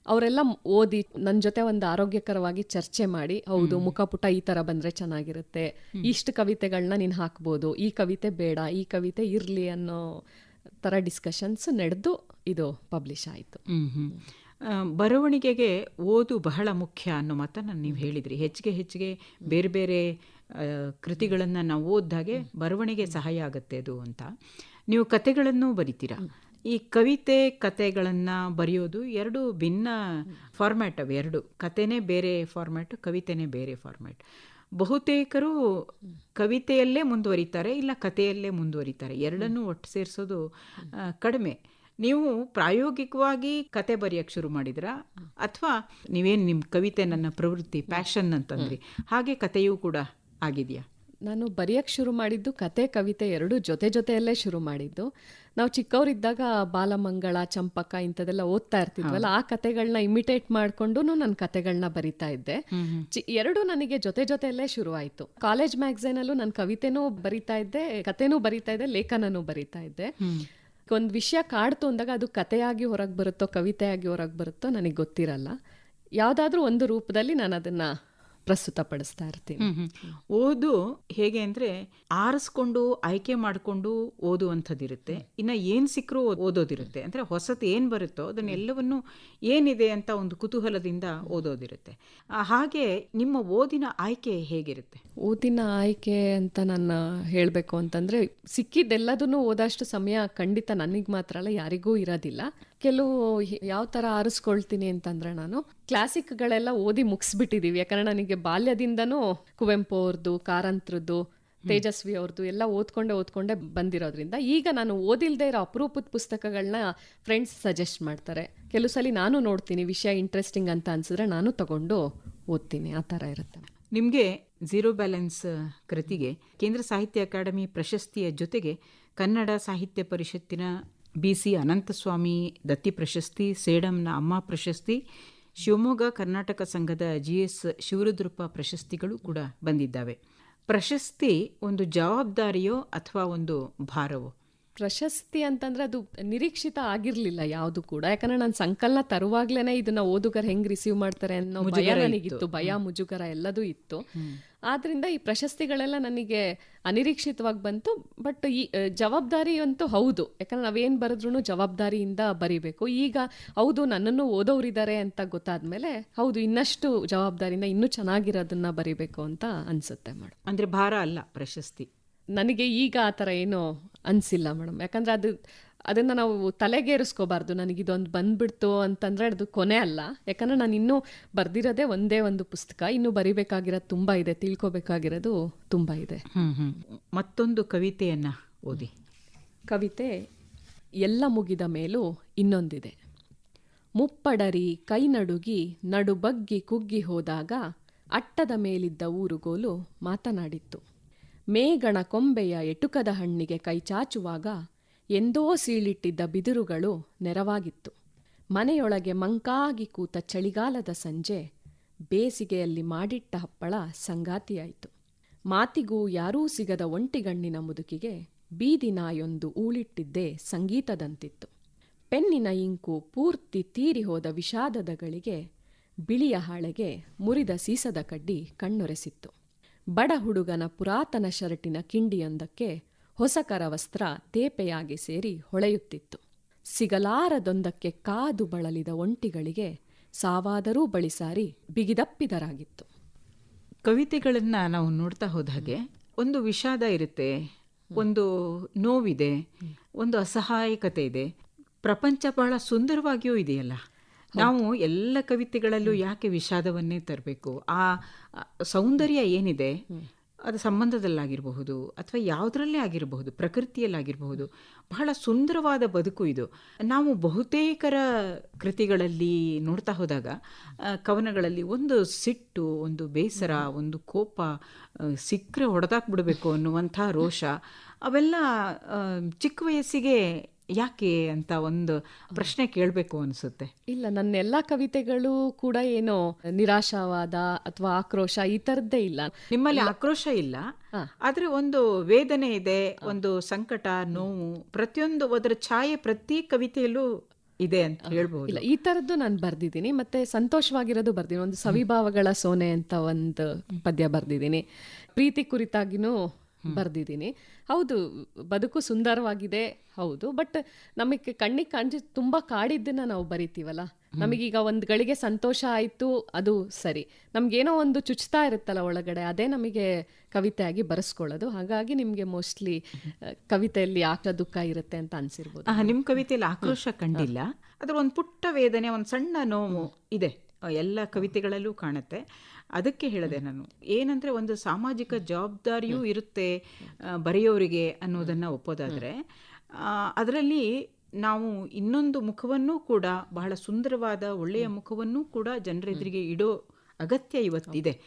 C: ಅವರೆಲ್ಲ ಓದಿ ನನ್ನ ಜೊತೆ ಒಂದು ಆರೋಗ್ಯಕರವಾಗಿ ಚರ್ಚೆ ಮಾಡಿ ಹೌದು ಮುಖಪುಟ ಈ ಥರ ಬಂದರೆ ಚೆನ್ನಾಗಿರುತ್ತೆ. ಇಷ್ಟು ಕವಿತೆಗಳನ್ನ ನೀನು ಹಾಕ್ಬೋದು ಈ ಕವಿತೆ ಬೇಡ ಈ ಕವಿತೆ ಇರ್ಲಿ ಅನ್ನೋ ಥರ ಡಿಸ್ಕಷನ್ಸ್ ನಡೆದು ಇದು ಪಬ್ಲಿಷ್ ಆಯಿತು.
B: ಬರವಣಿಗೆಗೆ ಓದು ಬಹಳ ಮುಖ್ಯ ಅನ್ನೋ ಮಾತನ್ನು ನೀವು ಹೇಳಿದ್ರಿ. ಹೆಚ್ಚಿಗೆ ಹೆಚ್ಚಿಗೆ ಬೇರೆ ಬೇರೆ ಕೃತಿಗಳನ್ನು ನಾವು ಓದ್ದಾಗೆ ಬರವಣಿಗೆ ಸಹಾಯ ಆಗುತ್ತೆ ಅದು ಅಂತ. ನೀವು ಕತೆಗಳನ್ನು ಬರಿತೀರಾ? ಈ ಕವಿತೆ ಕತೆಗಳನ್ನು ಬರೆಯೋದು ಎರಡು ಭಿನ್ನ ಫಾರ್ಮ್ಯಾಟ್ ಅವು, ಎರಡು. ಕತೆನೇ ಬೇರೆ ಫಾರ್ಮ್ಯಾಟ್ ಕವಿತೆನೇ ಬೇರೆ ಫಾರ್ಮ್ಯಾಟ್ ಬಹುತೇಕರು ಕವಿತೆಯಲ್ಲೇ ಮುಂದುವರಿತಾರೆ, ಇಲ್ಲ ಕಥೆಯಲ್ಲೇ ಮುಂದುವರಿತಾರೆ. ಎರಡನ್ನೂ ಒಟ್ಟು ಸೇರಿಸೋದು ಕಡಿಮೆ. ನೀವು ಪ್ರಾಯೋಗಿಕವಾಗಿ ಕತೆ ಬರೆಯೋಕ್ಕೆ ಶುರು ಮಾಡಿದ್ರಾ? ಅಥವಾ ನೀವೇನು ನಿಮ್ಮ ಕವಿತೆ ನನ್ನ ಪ್ರವೃತ್ತಿ ಪ್ಯಾಷನ್ ಅಂತಂದ್ರಿ? ಹಾಗೆ ಕಥೆಯೂ ಕೂಡ ಆಗಿದೆಯಾ?
C: ನಾನು ಬರೆಯೋಕ್ಕೆ ಶುರು ಮಾಡಿದ್ದು ಕತೆ ಕವಿತೆ ಎರಡು ಜೊತೆ ಜೊತೆಯಲ್ಲೇ ಶುರು ಮಾಡಿದ್ದು. ನಾವು ಚಿಕ್ಕವರಿದ್ದಾಗ ಬಾಲಮಂಗಳ ಚಂಪಕ ಇಂಥದೆಲ್ಲ ಓದ್ತಾ ಇರ್ತಿದ್ವಲ್ಲ ಆ ಕತೆಗಳನ್ನ ಇಮಿಟೇಟ್ ಮಾಡಿಕೊಂಡು ನಾನು ಕತೆಗಳನ್ನ ಬರಿತಾ ಇದ್ದೆ. ಎರಡು ನನಗೆ ಜೊತೆ ಜೊತೆಯಲ್ಲೇ ಶುರುವಾಯಿತು. ಕಾಲೇಜ್ ಮ್ಯಾಗ್ಝೈನಲ್ಲೂ ನಾನು ಕವಿತೆನೂ ಬರಿತಾ ಇದ್ದೆ ಕತೆನೂ ಬರಿತಾ ಇದ್ದೆ ಲೇಖನನೂ ಬರಿತಾ ಇದ್ದೆ. ಒಂದು ವಿಷಯ ಕಾಡ್ತು ಅಂದಾಗ ಅದು ಕತೆಯಾಗಿ ಹೊರಗೆ ಬರುತ್ತೋ ಕವಿತೆಯಾಗಿ ಹೊರಗೆ ಬರುತ್ತೋ ನನಗೆ ಗೊತ್ತಿರಲ್ಲ. ಯಾವುದಾದ್ರೂ ಒಂದು ರೂಪದಲ್ಲಿ ನಾನು ಅದನ್ನು ಪ್ರಸ್ತುತಪಡಿಸ್ತಾ ಇರ್ತೀನಿ.
B: ಓದು ಹೇಗೆ ಅಂದ್ರೆ ಆರಿಸ್ಕೊಂಡು ಆಯ್ಕೆ ಮಾಡಿಕೊಂಡು ಓದುವಂಥದ್ದಿರುತ್ತೆ ಇನ್ನ ಏನು ಸಿಕ್ಕರೂ ಓದೋದಿರುತ್ತೆ. ಅಂದ್ರೆ ಹೊಸತು ಏನು ಬರುತ್ತೋ ಅದನ್ನೆಲ್ಲವನ್ನು ಏನಿದೆ ಅಂತ ಒಂದು ಕುತೂಹಲದಿಂದ ಓದೋದಿರುತ್ತೆ. ಹಾಗೆ ನಿಮ್ಮ ಓದಿನ ಆಯ್ಕೆ ಹೇಗಿರುತ್ತೆ?
C: ಓದಿನ ಆಯ್ಕೆ ಅಂತ ನಾನು ಹೇಳಬೇಕು ಅಂತಂದ್ರೆ ಸಿಕ್ಕಿದ್ದೆಲ್ಲದನ್ನು ಓದಷ್ಟು ಸಮಯ ಖಂಡಿತ ನನಗೆ ಮಾತ್ರ ಅಲ್ಲ ಯಾರಿಗೂ ಇರೋದಿಲ್ಲ. ಕೆಲವು ಯಾವ ಥರ ಆರಿಸ್ಕೊಳ್ತೀನಿ ಅಂತಂದರೆ ನಾನು ಕ್ಲಾಸಿಕ್ಗಳೆಲ್ಲ ಓದಿ ಮುಗಿಸ್ಬಿಟ್ಟಿದ್ದೀವಿ ಯಾಕಂದರೆ ನನಗೆ ಬಾಲ್ಯದಿಂದನೂ ಕುವೆಂಪು ಅವ್ರದ್ದು ಕಾರಂತ್ರದ್ದು ತೇಜಸ್ವಿ ಅವ್ರದ್ದು ಎಲ್ಲ ಓದ್ಕೊಂಡೆ ಓದ್ಕೊಂಡೆ ಬಂದಿರೋದ್ರಿಂದ ಈಗ ನಾನು ಓದಿಲ್ದೇ ಇರೋ ಅಪರೂಪದ ಪುಸ್ತಕಗಳನ್ನ ಫ್ರೆಂಡ್ಸ್ ಸಜೆಸ್ಟ್ ಮಾಡ್ತಾರೆ. ಕೆಲವು ಸಲ ನಾನು ನೋಡ್ತೀನಿ ವಿಷಯ ಇಂಟ್ರೆಸ್ಟಿಂಗ್ ಅಂತ ಅನ್ಸಿದ್ರೆ ನಾನು ತಗೊಂಡು ಓದ್ತೀನಿ. ಆ ಥರ ಇರುತ್ತೆ.
B: ನಿಮಗೆ ಝೀರೋ ಬ್ಯಾಲೆನ್ಸ್ ಕೃತಿಗೆ ಕೇಂದ್ರ ಸಾಹಿತ್ಯ ಅಕಾಡೆಮಿ ಪ್ರಶಸ್ತಿಯ ಜೊತೆಗೆ ಕನ್ನಡ ಸಾಹಿತ್ಯ ಪರಿಷತ್ತಿನ ಬಿ ಸಿ ಅನಂತಸ್ವಾಮಿ ದತ್ತಿ ಪ್ರಶಸ್ತಿ ಸೇಡಂನ ಅಮ್ಮ ಪ್ರಶಸ್ತಿ ಶಿವಮೊಗ್ಗ ಕರ್ನಾಟಕ ಸಂಘದ ಜಿ ಎಸ್ ಶಿವರುದ್ರಪ್ಪ ಪ್ರಶಸ್ತಿಗಳು ಕೂಡ ಬಂದಿದ್ದಾವೆ. ಪ್ರಶಸ್ತಿ ಒಂದು ಜವಾಬ್ದಾರಿಯೋ ಅಥವಾ ಒಂದು ಭಾರವೋ?
C: ಪ್ರಶಸ್ತಿ ಅಂತಂದ್ರೆ ಅದು ನಿರೀಕ್ಷಿತ ಆಗಿರ್ಲಿಲ್ಲ ಯಾವುದು ಕೂಡ. ಯಾಕಂದ್ರೆ ನಾನು ಸಂಕಲನ ತರುವಾಗ್ಲೇನೆ ಇದನ್ನ ಓದುಗರು ಹೆಂಗ್ ರಿಸೀವ್ ಮಾಡ್ತಾರೆ ಅನ್ನೋ ಭಯ ನನಗಿತ್ತು. ಭಯ ಮುಜುಗರ ಎಲ್ಲದೂ ಇತ್ತು. ಆದ್ರಿಂದ ಈ ಪ್ರಶಸ್ತಿಗಳೆಲ್ಲ ನನಗೆ ಅನಿರೀಕ್ಷಿತವಾಗಿ ಬಂತು. ಬಟ್ ಈ ಜವಾಬ್ದಾರಿ ಅಂತೂ ಹೌದು. ಯಾಕಂದ್ರೆ ನಾವೇನು ಬರೆದ್ರೂ ಜವಾಬ್ದಾರಿಯಿಂದ ಬರಿಬೇಕು. ಈಗ ಹೌದು ನನ್ನನ್ನು ಓದೋರಿದ್ದಾರೆ ಅಂತ ಗೊತ್ತಾದ್ಮೇಲೆ ಹೌದು ಇನ್ನಷ್ಟು ಜವಾಬ್ದಾರಿಯಿಂದ ಇನ್ನೂ ಚೆನ್ನಾಗಿರೋದನ್ನ ಬರಿಬೇಕು ಅಂತ ಅನ್ಸುತ್ತೆ ಮೇಡಮ್.
B: ಅಂದ್ರೆ ಭಾರ ಅಲ್ಲ ಪ್ರಶಸ್ತಿ?
C: ನನಗೆ ಈಗ ಆ ಥರ ಏನೋ ಅನಿಸಿಲ್ಲ ಮೇಡಮ್. ಯಾಕಂದರೆ ಅದು ಅದನ್ನು ನಾವು ತಲೆಗೇರಿಸ್ಕೋಬಾರ್ದು ನನಗಿದೊಂದು ಬಂದ್ಬಿಡ್ತು ಅಂತಂದರೆ ಅದು ಕೊನೆ ಅಲ್ಲ. ಯಾಕಂದರೆ ನಾನು ಇನ್ನೂ ಬರ್ದಿರೋದೇ ಒಂದೇ ಒಂದು ಪುಸ್ತಕ. ಇನ್ನೂ ಬರಿಬೇಕಾಗಿರೋದು ತುಂಬ ಇದೆ. ತಿಳ್ಕೊಬೇಕಾಗಿರೋದು ತುಂಬ ಇದೆ.
B: ಮತ್ತೊಂದು ಕವಿತೆಯನ್ನು ಓದಿ.
C: ಕವಿತೆ ಎಲ್ಲ ಮುಗಿದ ಮೇಲೂ ಇನ್ನೊಂದಿದೆ. ಮುಪ್ಪಡರಿ ಕೈ ನಡುಗಿ ನಡುಬಗ್ಗಿ ಕುಗ್ಗಿ ಹೋದಾಗ ಅಟ್ಟದ ಮೇಲಿದ್ದ ಊರುಗೋಲು ಮಾತನಾಡಿತ್ತು. ಮೇಗಣ ಕೊಂಬೆಯ ಎಟುಕದ ಹಣ್ಣಿಗೆ ಕೈ ಚಾಚುವಾಗ ಎಂದೋ ಸೀಳಿಟ್ಟಿದ್ದ ಬಿದಿರುಗಳು ನೆರವಾಗಿತ್ತು. ಮನೆಯೊಳಗೆ ಮಂಕಾಗಿ ಕೂತ ಚಳಿಗಾಲದ ಸಂಜೆ ಬೇಸಿಗೆಯಲ್ಲಿ ಮಾಡಿಟ್ಟ ಹಪ್ಪಳ ಸಂಗಾತಿಯಾಯಿತು. ಮಾತಿಗೂ ಯಾರೂ ಸಿಗದ ಒಂಟಿಗಣ್ಣಿನ ಮುದುಕಿಗೆ ಬೀದಿ ನಾಯೊಂದು ಊಳಿಟ್ಟಿದ್ದೇ ಸಂಗೀತದಂತಿತ್ತು. ಪೆನ್ನಿನ ಇಂಕು ಪೂರ್ತಿ ತೀರಿಹೋದ ವಿಷಾದದಗಳಿಗೆ ಬಿಳಿಯ ಹಾಳೆಗೆ ಮುರಿದ ಸೀಸದ ಕಡ್ಡಿ ಕಣ್ಣೊರೆಸಿತ್ತು. ಬಡ ಹುಡುಗನ ಪುರಾತನ ಶರ್ಟಿನ ಕಿಂಡಿಯೊಂದಕ್ಕೆ ಹೊಸ ಕರವಸ್ತ್ರ ತೇಪೆಯಾಗಿ ಸೇರಿ ಹೊಳೆಯುತ್ತಿತ್ತು. ಸಿಗಲಾರದೊಂದಕ್ಕೆ ಕಾದು ಬಳಲಿದ ಒಂಟಿಗಳಿಗೆ ಸಾವಾದರೂ ಬಳಿಸಾರಿ ಬಿಗಿದಪ್ಪಿದರಾಗಿತ್ತು.
B: ಕವಿತೆಗಳನ್ನು ನಾವು ನೋಡ್ತಾ ಹೋದ ಹಾಗೆ ಒಂದು ವಿಷಾದ ಇರುತ್ತೆ ಒಂದು ನೋವಿದೆ ಒಂದು ಅಸಹಾಯಕತೆ ಇದೆ. ಪ್ರಪಂಚ ಬಹಳ ಸುಂದರವಾಗಿಯೂ ಇದೆಯಲ್ಲ? ನಾವು ಎಲ್ಲ ಕವಿತೆಗಳಲ್ಲೂ ಯಾಕೆ ವಿಷಾದವನ್ನೇ ತರಬೇಕು? ಆ ಆ ಸೌಂದರ್ಯ ಏನಿದೆ? ಅದು ಸಂಬಂಧದಲ್ಲಾಗಿರಬಹುದು ಅಥವಾ ಯಾವುದರಲ್ಲೇ ಆಗಿರಬಹುದು, ಪ್ರಕೃತಿಯಲ್ಲಾಗಿರಬಹುದು, ಬಹಳ ಸುಂದರವಾದ ಬದುಕು ಇದು. ನಾವು ಬಹುತೇಕರ ಕೃತಿಗಳಲ್ಲಿ ನೋಡ್ತಾ ಹೋದಾಗ ಕವನಗಳಲ್ಲಿ ಒಂದು ಸಿಟ್ಟು, ಒಂದು ಬೇಸರ, ಒಂದು ಕೋಪ ಸಿಕ್ಕರೆ ಹೊಡೆದಾಕ್ಬಿಡಬೇಕು ಅನ್ನುವಂಥ ರೋಷ, ಅವೆಲ್ಲ ಚಿಕ್ಕ ವಯಸ್ಸಿಗೆ ಯಾಕೆ ಅಂತ ಒಂದು ಪ್ರಶ್ನೆ ಕೇಳಬೇಕು ಅನಿಸುತ್ತೆ.
C: ಇಲ್ಲ ನನ್ನ ಎಲ್ಲ ಕವಿತೆಗಳು ಕೂಡ ಏನೋ ನಿರಾಶಾವಾದ ಅಥವಾ ಆಕ್ರೋಶ ಈ ಥರದ್ದೇ ಇಲ್ಲ.
B: ನಿಮ್ಮಲ್ಲಿ ಆಕ್ರೋಶ ಇಲ್ಲ ಆದ್ರೆ ಒಂದು ವೇದನೆ ಇದೆ ಒಂದು ಸಂಕಟ ನೋವು ಪ್ರತಿಯೊಂದು ಅದರ ಛಾಯೆ ಪ್ರತಿ ಕವಿತೆಯಲ್ಲೂ ಇದೆ ಅಂತ ಹೇಳ್ಬಹುದು
C: ಇಲ್ಲ ಈ ಥರದ್ದು ನಾನು ಬರ್ದಿದ್ದೀನಿ ಮತ್ತೆ ಸಂತೋಷವಾಗಿರೋದು ಬರ್ದಿದ್ದೀನಿ. ಒಂದು ಸವಿಭಾವಗಳ ಸೋನೆ ಅಂತ ಒಂದು ಪದ್ಯ ಬರ್ದಿದ್ದೀನಿ. ಪ್ರೀತಿ ಕುರಿತಾಗಿನೂ ಬರ್ದಿದ್ದೀನಿ. ಹೌದು ಬದುಕು ಸುಂದರವಾಗಿದೆ ಹೌದು ಬಟ್ ನಮಗೆ ಕಣ್ಣಿಗೆ ಕಾಣಿಸಿ ತುಂಬ ಕಾಡಿದ್ದನ್ನ ನಾವು ಬರಿತೀವಲ್ಲ? ನಮಗೀಗ ಒಂದು ಗಳಿಗೆ ಸಂತೋಷ ಆಯಿತು ಅದು ಸರಿ. ನಮಗೇನೋ ಒಂದು ಚುಚ್ತಾ ಇರುತ್ತಲ್ಲ ಒಳಗಡೆ ಅದೇ ನಮಗೆ ಕವಿತೆಯಾಗಿ ಬರೆಸ್ಕೊಳ್ಳೋದು. ಹಾಗಾಗಿ ನಿಮಗೆ ಮೋಸ್ಟ್ಲಿ ಕವಿತೆಯಲ್ಲಿ ಯಾಕೆ ದುಃಖ ಇರುತ್ತೆ ಅಂತ ಅನ್ಸಿರ್ಬೋದು.
B: ನಿಮ್ಮ ನಿಮ್ ಕವಿತೆಯಲ್ಲಿ ಆಕ್ರೋಶ ಕಂಡಿಲ್ಲ ಅದ್ರ ಒಂದು ಪುಟ್ಟ ವೇದನೆ ಒಂದು ಸಣ್ಣ ನೋವು ಇದೆ. ಎಲ್ಲ ಕವಿತೆಗಳಲ್ಲೂ ಕಾಣುತ್ತೆ. ಅದಕ್ಕೆ ಹೇಳಿದೆ ನಾನು ಏನಂದರೆ ಒಂದು ಸಾಮಾಜಿಕ ಜವಾಬ್ದಾರಿಯೂ ಇರುತ್ತೆ ಬರೆಯೋರಿಗೆ ಅನ್ನೋದನ್ನು ಒಪ್ಪೋದಾದರೆ. ಅದರಲ್ಲಿ ನಾವು ಇನ್ನೊಂದು ಮುಖವನ್ನೂ ಕೂಡ ಬಹಳ ಸುಂದರವಾದ ಒಳ್ಳೆಯ ಮುಖವನ್ನೂ ಕೂಡ ಜನರೆದುರಿಗೆ ಇಡೋ ಅಗತ್ಯ ಇವತ್ತಿದೆ.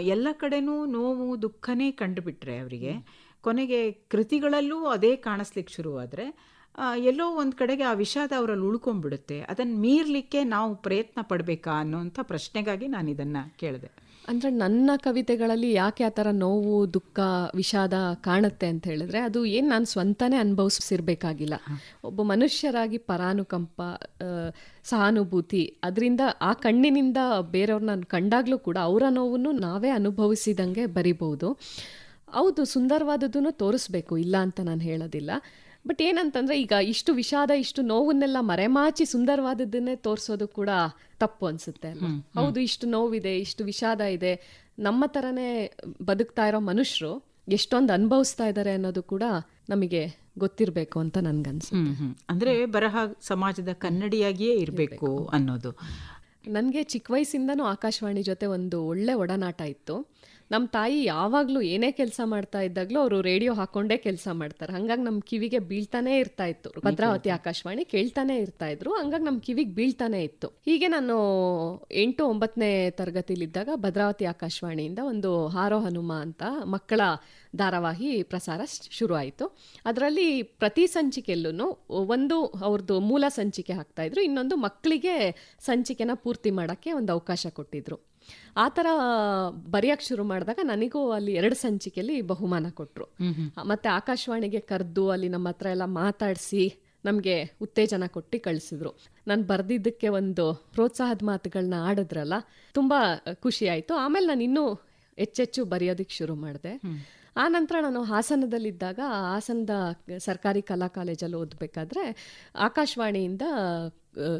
B: ಎಲ್ಲ ಕಡೆನೂ ನೋವು ದುಃಖನೇ ಕಂಡುಬಿಟ್ರೆ ಅವರಿಗೆ. ಕೊನೆಗೆ ಕೃತಿಗಳಲ್ಲೂ ಅದೇ ಕಾಣಿಸ್ಲಿಕ್ಕೆ ಶುರುವಾದರೆ ಎಲ್ಲೋ ಒಂದು ಕಡೆಗೆ ಆ ವಿಷಾದ ಅವರಲ್ಲಿ ಉಳ್ಕೊಂಡ್ಬಿಡುತ್ತೆ. ಅದನ್ನು ಮೀರ್ಲಿಕ್ಕೆ ನಾವು ಪ್ರಯತ್ನ ಪಡಬೇಕಾ ಅನ್ನೋಂಥ ಪ್ರಶ್ನೆಗಾಗಿ ನಾನು ಇದನ್ನು ಕೇಳಿದೆ.
C: ಅಂದರೆ ನನ್ನ ಕವಿತೆಗಳಲ್ಲಿ ಯಾಕೆ ಆ ಥರ ನೋವು ದುಃಖ ವಿಷಾದ ಕಾಣುತ್ತೆ ಅಂತ ಹೇಳಿದ್ರೆ ಅದು ಏನು ನಾನು ಸ್ವಂತನೇ ಅನುಭವಿಸಿರ್ಬೇಕಾಗಿಲ್ಲ. ಒಬ್ಬ ಮನುಷ್ಯರಾಗಿ ಪರಾನುಕಂಪ ಸಹಾನುಭೂತಿ ಅದರಿಂದ ಆ ಕಣ್ಣಿನಿಂದ ಬೇರೆಯವ್ರನ್ನ ಕಂಡಾಗಲೂ ಕೂಡ ಅವರ ನೋವನ್ನು ನಾವೇ ಅನುಭವಿಸಿದಂಗೆ ಬರಿಬಹುದು. ಹೌದು ಸುಂದರವಾದದ್ದನ್ನು ತೋರಿಸ್ಬೇಕು ಇಲ್ಲ ಅಂತ ನಾನು ಹೇಳೋದಿಲ್ಲ. ಬಟ್ ಏನಂತಂದ್ರೆ ಈಗ ಇಷ್ಟು ವಿಷಾದ ಇಷ್ಟು ನೋವನ್ನೆಲ್ಲ ಮರೆಮಾಚಿ ಸುಂದರವಾದದ್ದನ್ನೇ ತೋರಿಸೋದು ಕೂಡ ತಪ್ಪು ಅನ್ಸುತ್ತೆ ಹೌದು ಇಷ್ಟು ನೋವಿದೆ ಇಷ್ಟು ವಿಷಾದ ಇದೆ. ನಮ್ಮ ತರನೇ ಬದುಕ್ತಾ ಇರೋ ಮನುಷ್ಯರು ಎಷ್ಟೊಂದು ಅನುಭವಿಸ್ತಾ ಇದ್ದಾರೆ ಅನ್ನೋದು ಕೂಡ ನಮಗೆ ಗೊತ್ತಿರಬೇಕು ಅಂತ ನನ್ಗನ್ಸುತ್ತೆ.
B: ಹ್ಮ್ ಅಂದ್ರೆ ಬರಹ ಸಮಾಜದ ಕನ್ನಡಿಯಾಗಿಯೇ ಇರಬೇಕು. ಅನ್ನೋದು.
C: ನನಗೆ ಚಿಕ್ಕ ವಯಸ್ಸಿಂದನೂ ಆಕಾಶವಾಣಿ ಜೊತೆ ಒಂದು ಒಳ್ಳೆ ಒಡನಾಟ ಇತ್ತು. ನಮ್ಮ ತಾಯಿ ಯಾವಾಗಲೂ ಏನೇ ಕೆಲಸ ಮಾಡ್ತಾ ಇದ್ದಾಗಲೂ ಅವರು ರೇಡಿಯೋ ಹಾಕೊಂಡೇ ಕೆಲಸ ಮಾಡ್ತಾರೆ. ಹಂಗಾಗಿ ನಮ್ಮ ಕಿವಿಗೆ ಬೀಳ್ತಾನೆ ಇರ್ತಾ ಇತ್ತು. ಭದ್ರಾವತಿ ಆಕಾಶವಾಣಿ ಕೇಳ್ತಾನೆ ಇರ್ತಾ ಇದ್ರು. ಹಂಗಾಗಿ ನಮ್ಮ ಕಿವಿಗೆ ಬೀಳ್ತಾನೆ ಇತ್ತು. ಹೀಗೆ ನಾನು ಎಂಟು ಒಂಬತ್ತನೇ ತರಗತಿಲಿದ್ದಾಗ ಭದ್ರಾವತಿ ಆಕಾಶವಾಣಿಯಿಂದ ಒಂದು ಹಾರೋ ಹನುಮ ಅಂತ ಮಕ್ಕಳ ಧಾರಾವಾಹಿ ಪ್ರಸಾರ ಶುರು ಆಯಿತು ಅದರಲ್ಲಿ ಪ್ರತಿ ಸಂಚಿಕೆಯಲ್ಲೂ ಒಂದು ಅವ್ರದ್ದು ಮೂಲ ಸಂಚಿಕೆ ಹಾಕ್ತಾ ಇದ್ರು. ಇನ್ನೊಂದು ಮಕ್ಕಳಿಗೆ ಸಂಚಿಕೆನ ಪೂರ್ತಿ ಮಾಡೋಕ್ಕೆ ಒಂದು ಅವಕಾಶ ಕೊಟ್ಟಿದ್ರು. ಆ ಥರ ಬರೆಯೋಕ್ಕೆ ಶುರು ಮಾಡಿದಾಗ ನನಗೂ ಅಲ್ಲಿ ಎರಡು ಸಂಚಿಕೆಯಲ್ಲಿ ಬಹುಮಾನ ಕೊಟ್ಟರು ಮತ್ತು ಆಕಾಶವಾಣಿಗೆ ಕರೆದು ಅಲ್ಲಿ ನಮ್ಮ ಹತ್ರ ಎಲ್ಲ ಮಾತಾಡಿಸಿ ನಮಗೆ ಉತ್ತೇಜನ ಕೊಟ್ಟು ಕಳಿಸಿದ್ರು. ನಾನು ಬರೆದಿದ್ದಕ್ಕೆ ಒಂದು ಪ್ರೋತ್ಸಾಹದ ಮಾತುಗಳನ್ನ ಆಡಿದ್ರಲ್ಲ ತುಂಬ ಖುಷಿ ಆಯ್ತು. ಆಮೇಲೆ ನಾನು ಇನ್ನೂ ಹೆಚ್ಚೆಚ್ಚು ಬರೆಯೋದಕ್ಕೆ ಶುರು ಮಾಡಿದೆ. ಆ ನಂತರ ನಾನು ಹಾಸನದಲ್ಲಿದ್ದಾಗ ಹಾಸನದ ಸರ್ಕಾರಿ ಕಲಾ ಕಾಲೇಜಲ್ಲಿ ಓದಬೇಕಾದ್ರೆ ಆಕಾಶವಾಣಿಯಿಂದ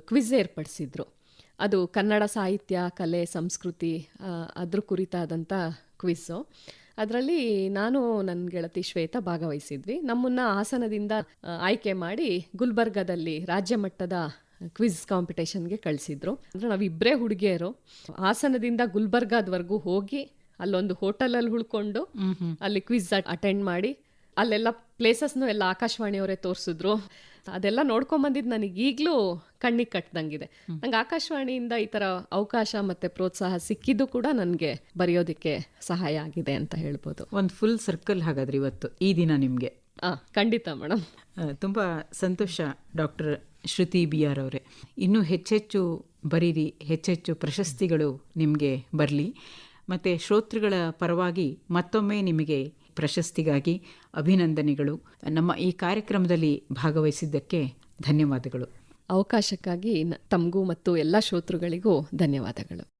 C: ಕ್ವಿಜ್ ಏರ್ಪಡಿಸಿದ್ರು. ಅದು ಕನ್ನಡ ಸಾಹಿತ್ಯ ಕಲೆ ಸಂಸ್ಕೃತಿ ಅದ್ರ ಕುರಿತಾದಂಥ ಕ್ವಿಸ್ಸು. ಅದರಲ್ಲಿ ನಾನು ನನ್ನ ಗೆಳತಿ ಶ್ವೇತಾ ಭಾಗವಹಿಸಿದ್ವಿ. ನಮ್ಮನ್ನ ಹಾಸನದಿಂದ ಆಯ್ಕೆ ಮಾಡಿ ಗುಲ್ಬರ್ಗದಲ್ಲಿ ರಾಜ್ಯ ಮಟ್ಟದ ಕ್ವಿಜ್ ಕಾಂಪಿಟೇಷನ್ಗೆ ಕಳಿಸಿದ್ರು. ಅಂದ್ರೆ ನಾವಿಬ್ಬರೇ ಹುಡುಗಿಯರು. ಹಾಸನದಿಂದ ಗುಲ್ಬರ್ಗಾದವರೆಗೂ ಹೋಗಿ ಅಲ್ಲೊಂದು ಹೋಟೆಲಲ್ಲಿ ಉಳ್ಕೊಂಡು ಅಲ್ಲಿ ಕ್ವಿಜ್ ಅಟೆಂಡ್ ಮಾಡಿ ಅಲ್ಲೆಲ್ಲ ಪ್ಲೇಸಸ್ನು ಎಲ್ಲ ಆಕಾಶವಾಣಿಯವರೇ ತೋರಿಸಿದ್ರು. ಅದೆಲ್ಲ ನೋಡ್ಕೊಂಬಂದಿದ್ದು ನನಗೆ ಈಗಲೂ ಕಣ್ಣಿಗೆ ಕಟ್ಟದಂಗಿದೆ ನಂಗೆ ಆಕಾಶವಾಣಿಯಿಂದ ಈ ಥರ ಅವಕಾಶ ಮತ್ತು ಪ್ರೋತ್ಸಾಹ ಸಿಕ್ಕಿದ್ದು ಕೂಡ ನನಗೆ ಬರೆಯೋದಕ್ಕೆ ಸಹಾಯ ಆಗಿದೆ ಅಂತ ಹೇಳ್ಬೋದು.
B: ಒಂದು ಫುಲ್ ಸರ್ಕಲ್ ಹಾಗಾದ್ರೆ ಇವತ್ತು ಈ ದಿನ ನಿಮಗೆ.
C: ಖಂಡಿತ ಮೇಡಮ್
B: ತುಂಬ ಸಂತೋಷ ಡಾಕ್ಟರ್ ಶ್ರುತಿ ಬಿ ಆರ್ ಅವರೇ. ಇನ್ನೂ ಹೆಚ್ಚೆಚ್ಚು ಬರೀರಿ ಹೆಚ್ಚೆಚ್ಚು ಪ್ರಶಸ್ತಿಗಳು ನಿಮಗೆ ಬರಲಿ. ಮತ್ತು ಶ್ರೋತೃಗಳ ಪರವಾಗಿ ಮತ್ತೊಮ್ಮೆ ನಿಮಗೆ ಪ್ರಶಸ್ತಿಗಾಗಿ ಅಭಿನಂದನೆಗಳು. ನಮ್ಮ ಈ ಕಾರ್ಯಕ್ರಮದಲ್ಲಿ ಭಾಗವಹಿಸಿದ್ದಕ್ಕೆ ಧನ್ಯವಾದಗಳು.
C: ಅವಕಾಶಕ್ಕಾಗಿ ನ- ತಮಗೂ ಮತ್ತು ಎಲ್ಲ ಶ್ರೋತೃಗಳಿಗೂ ಧನ್ಯವಾದಗಳು.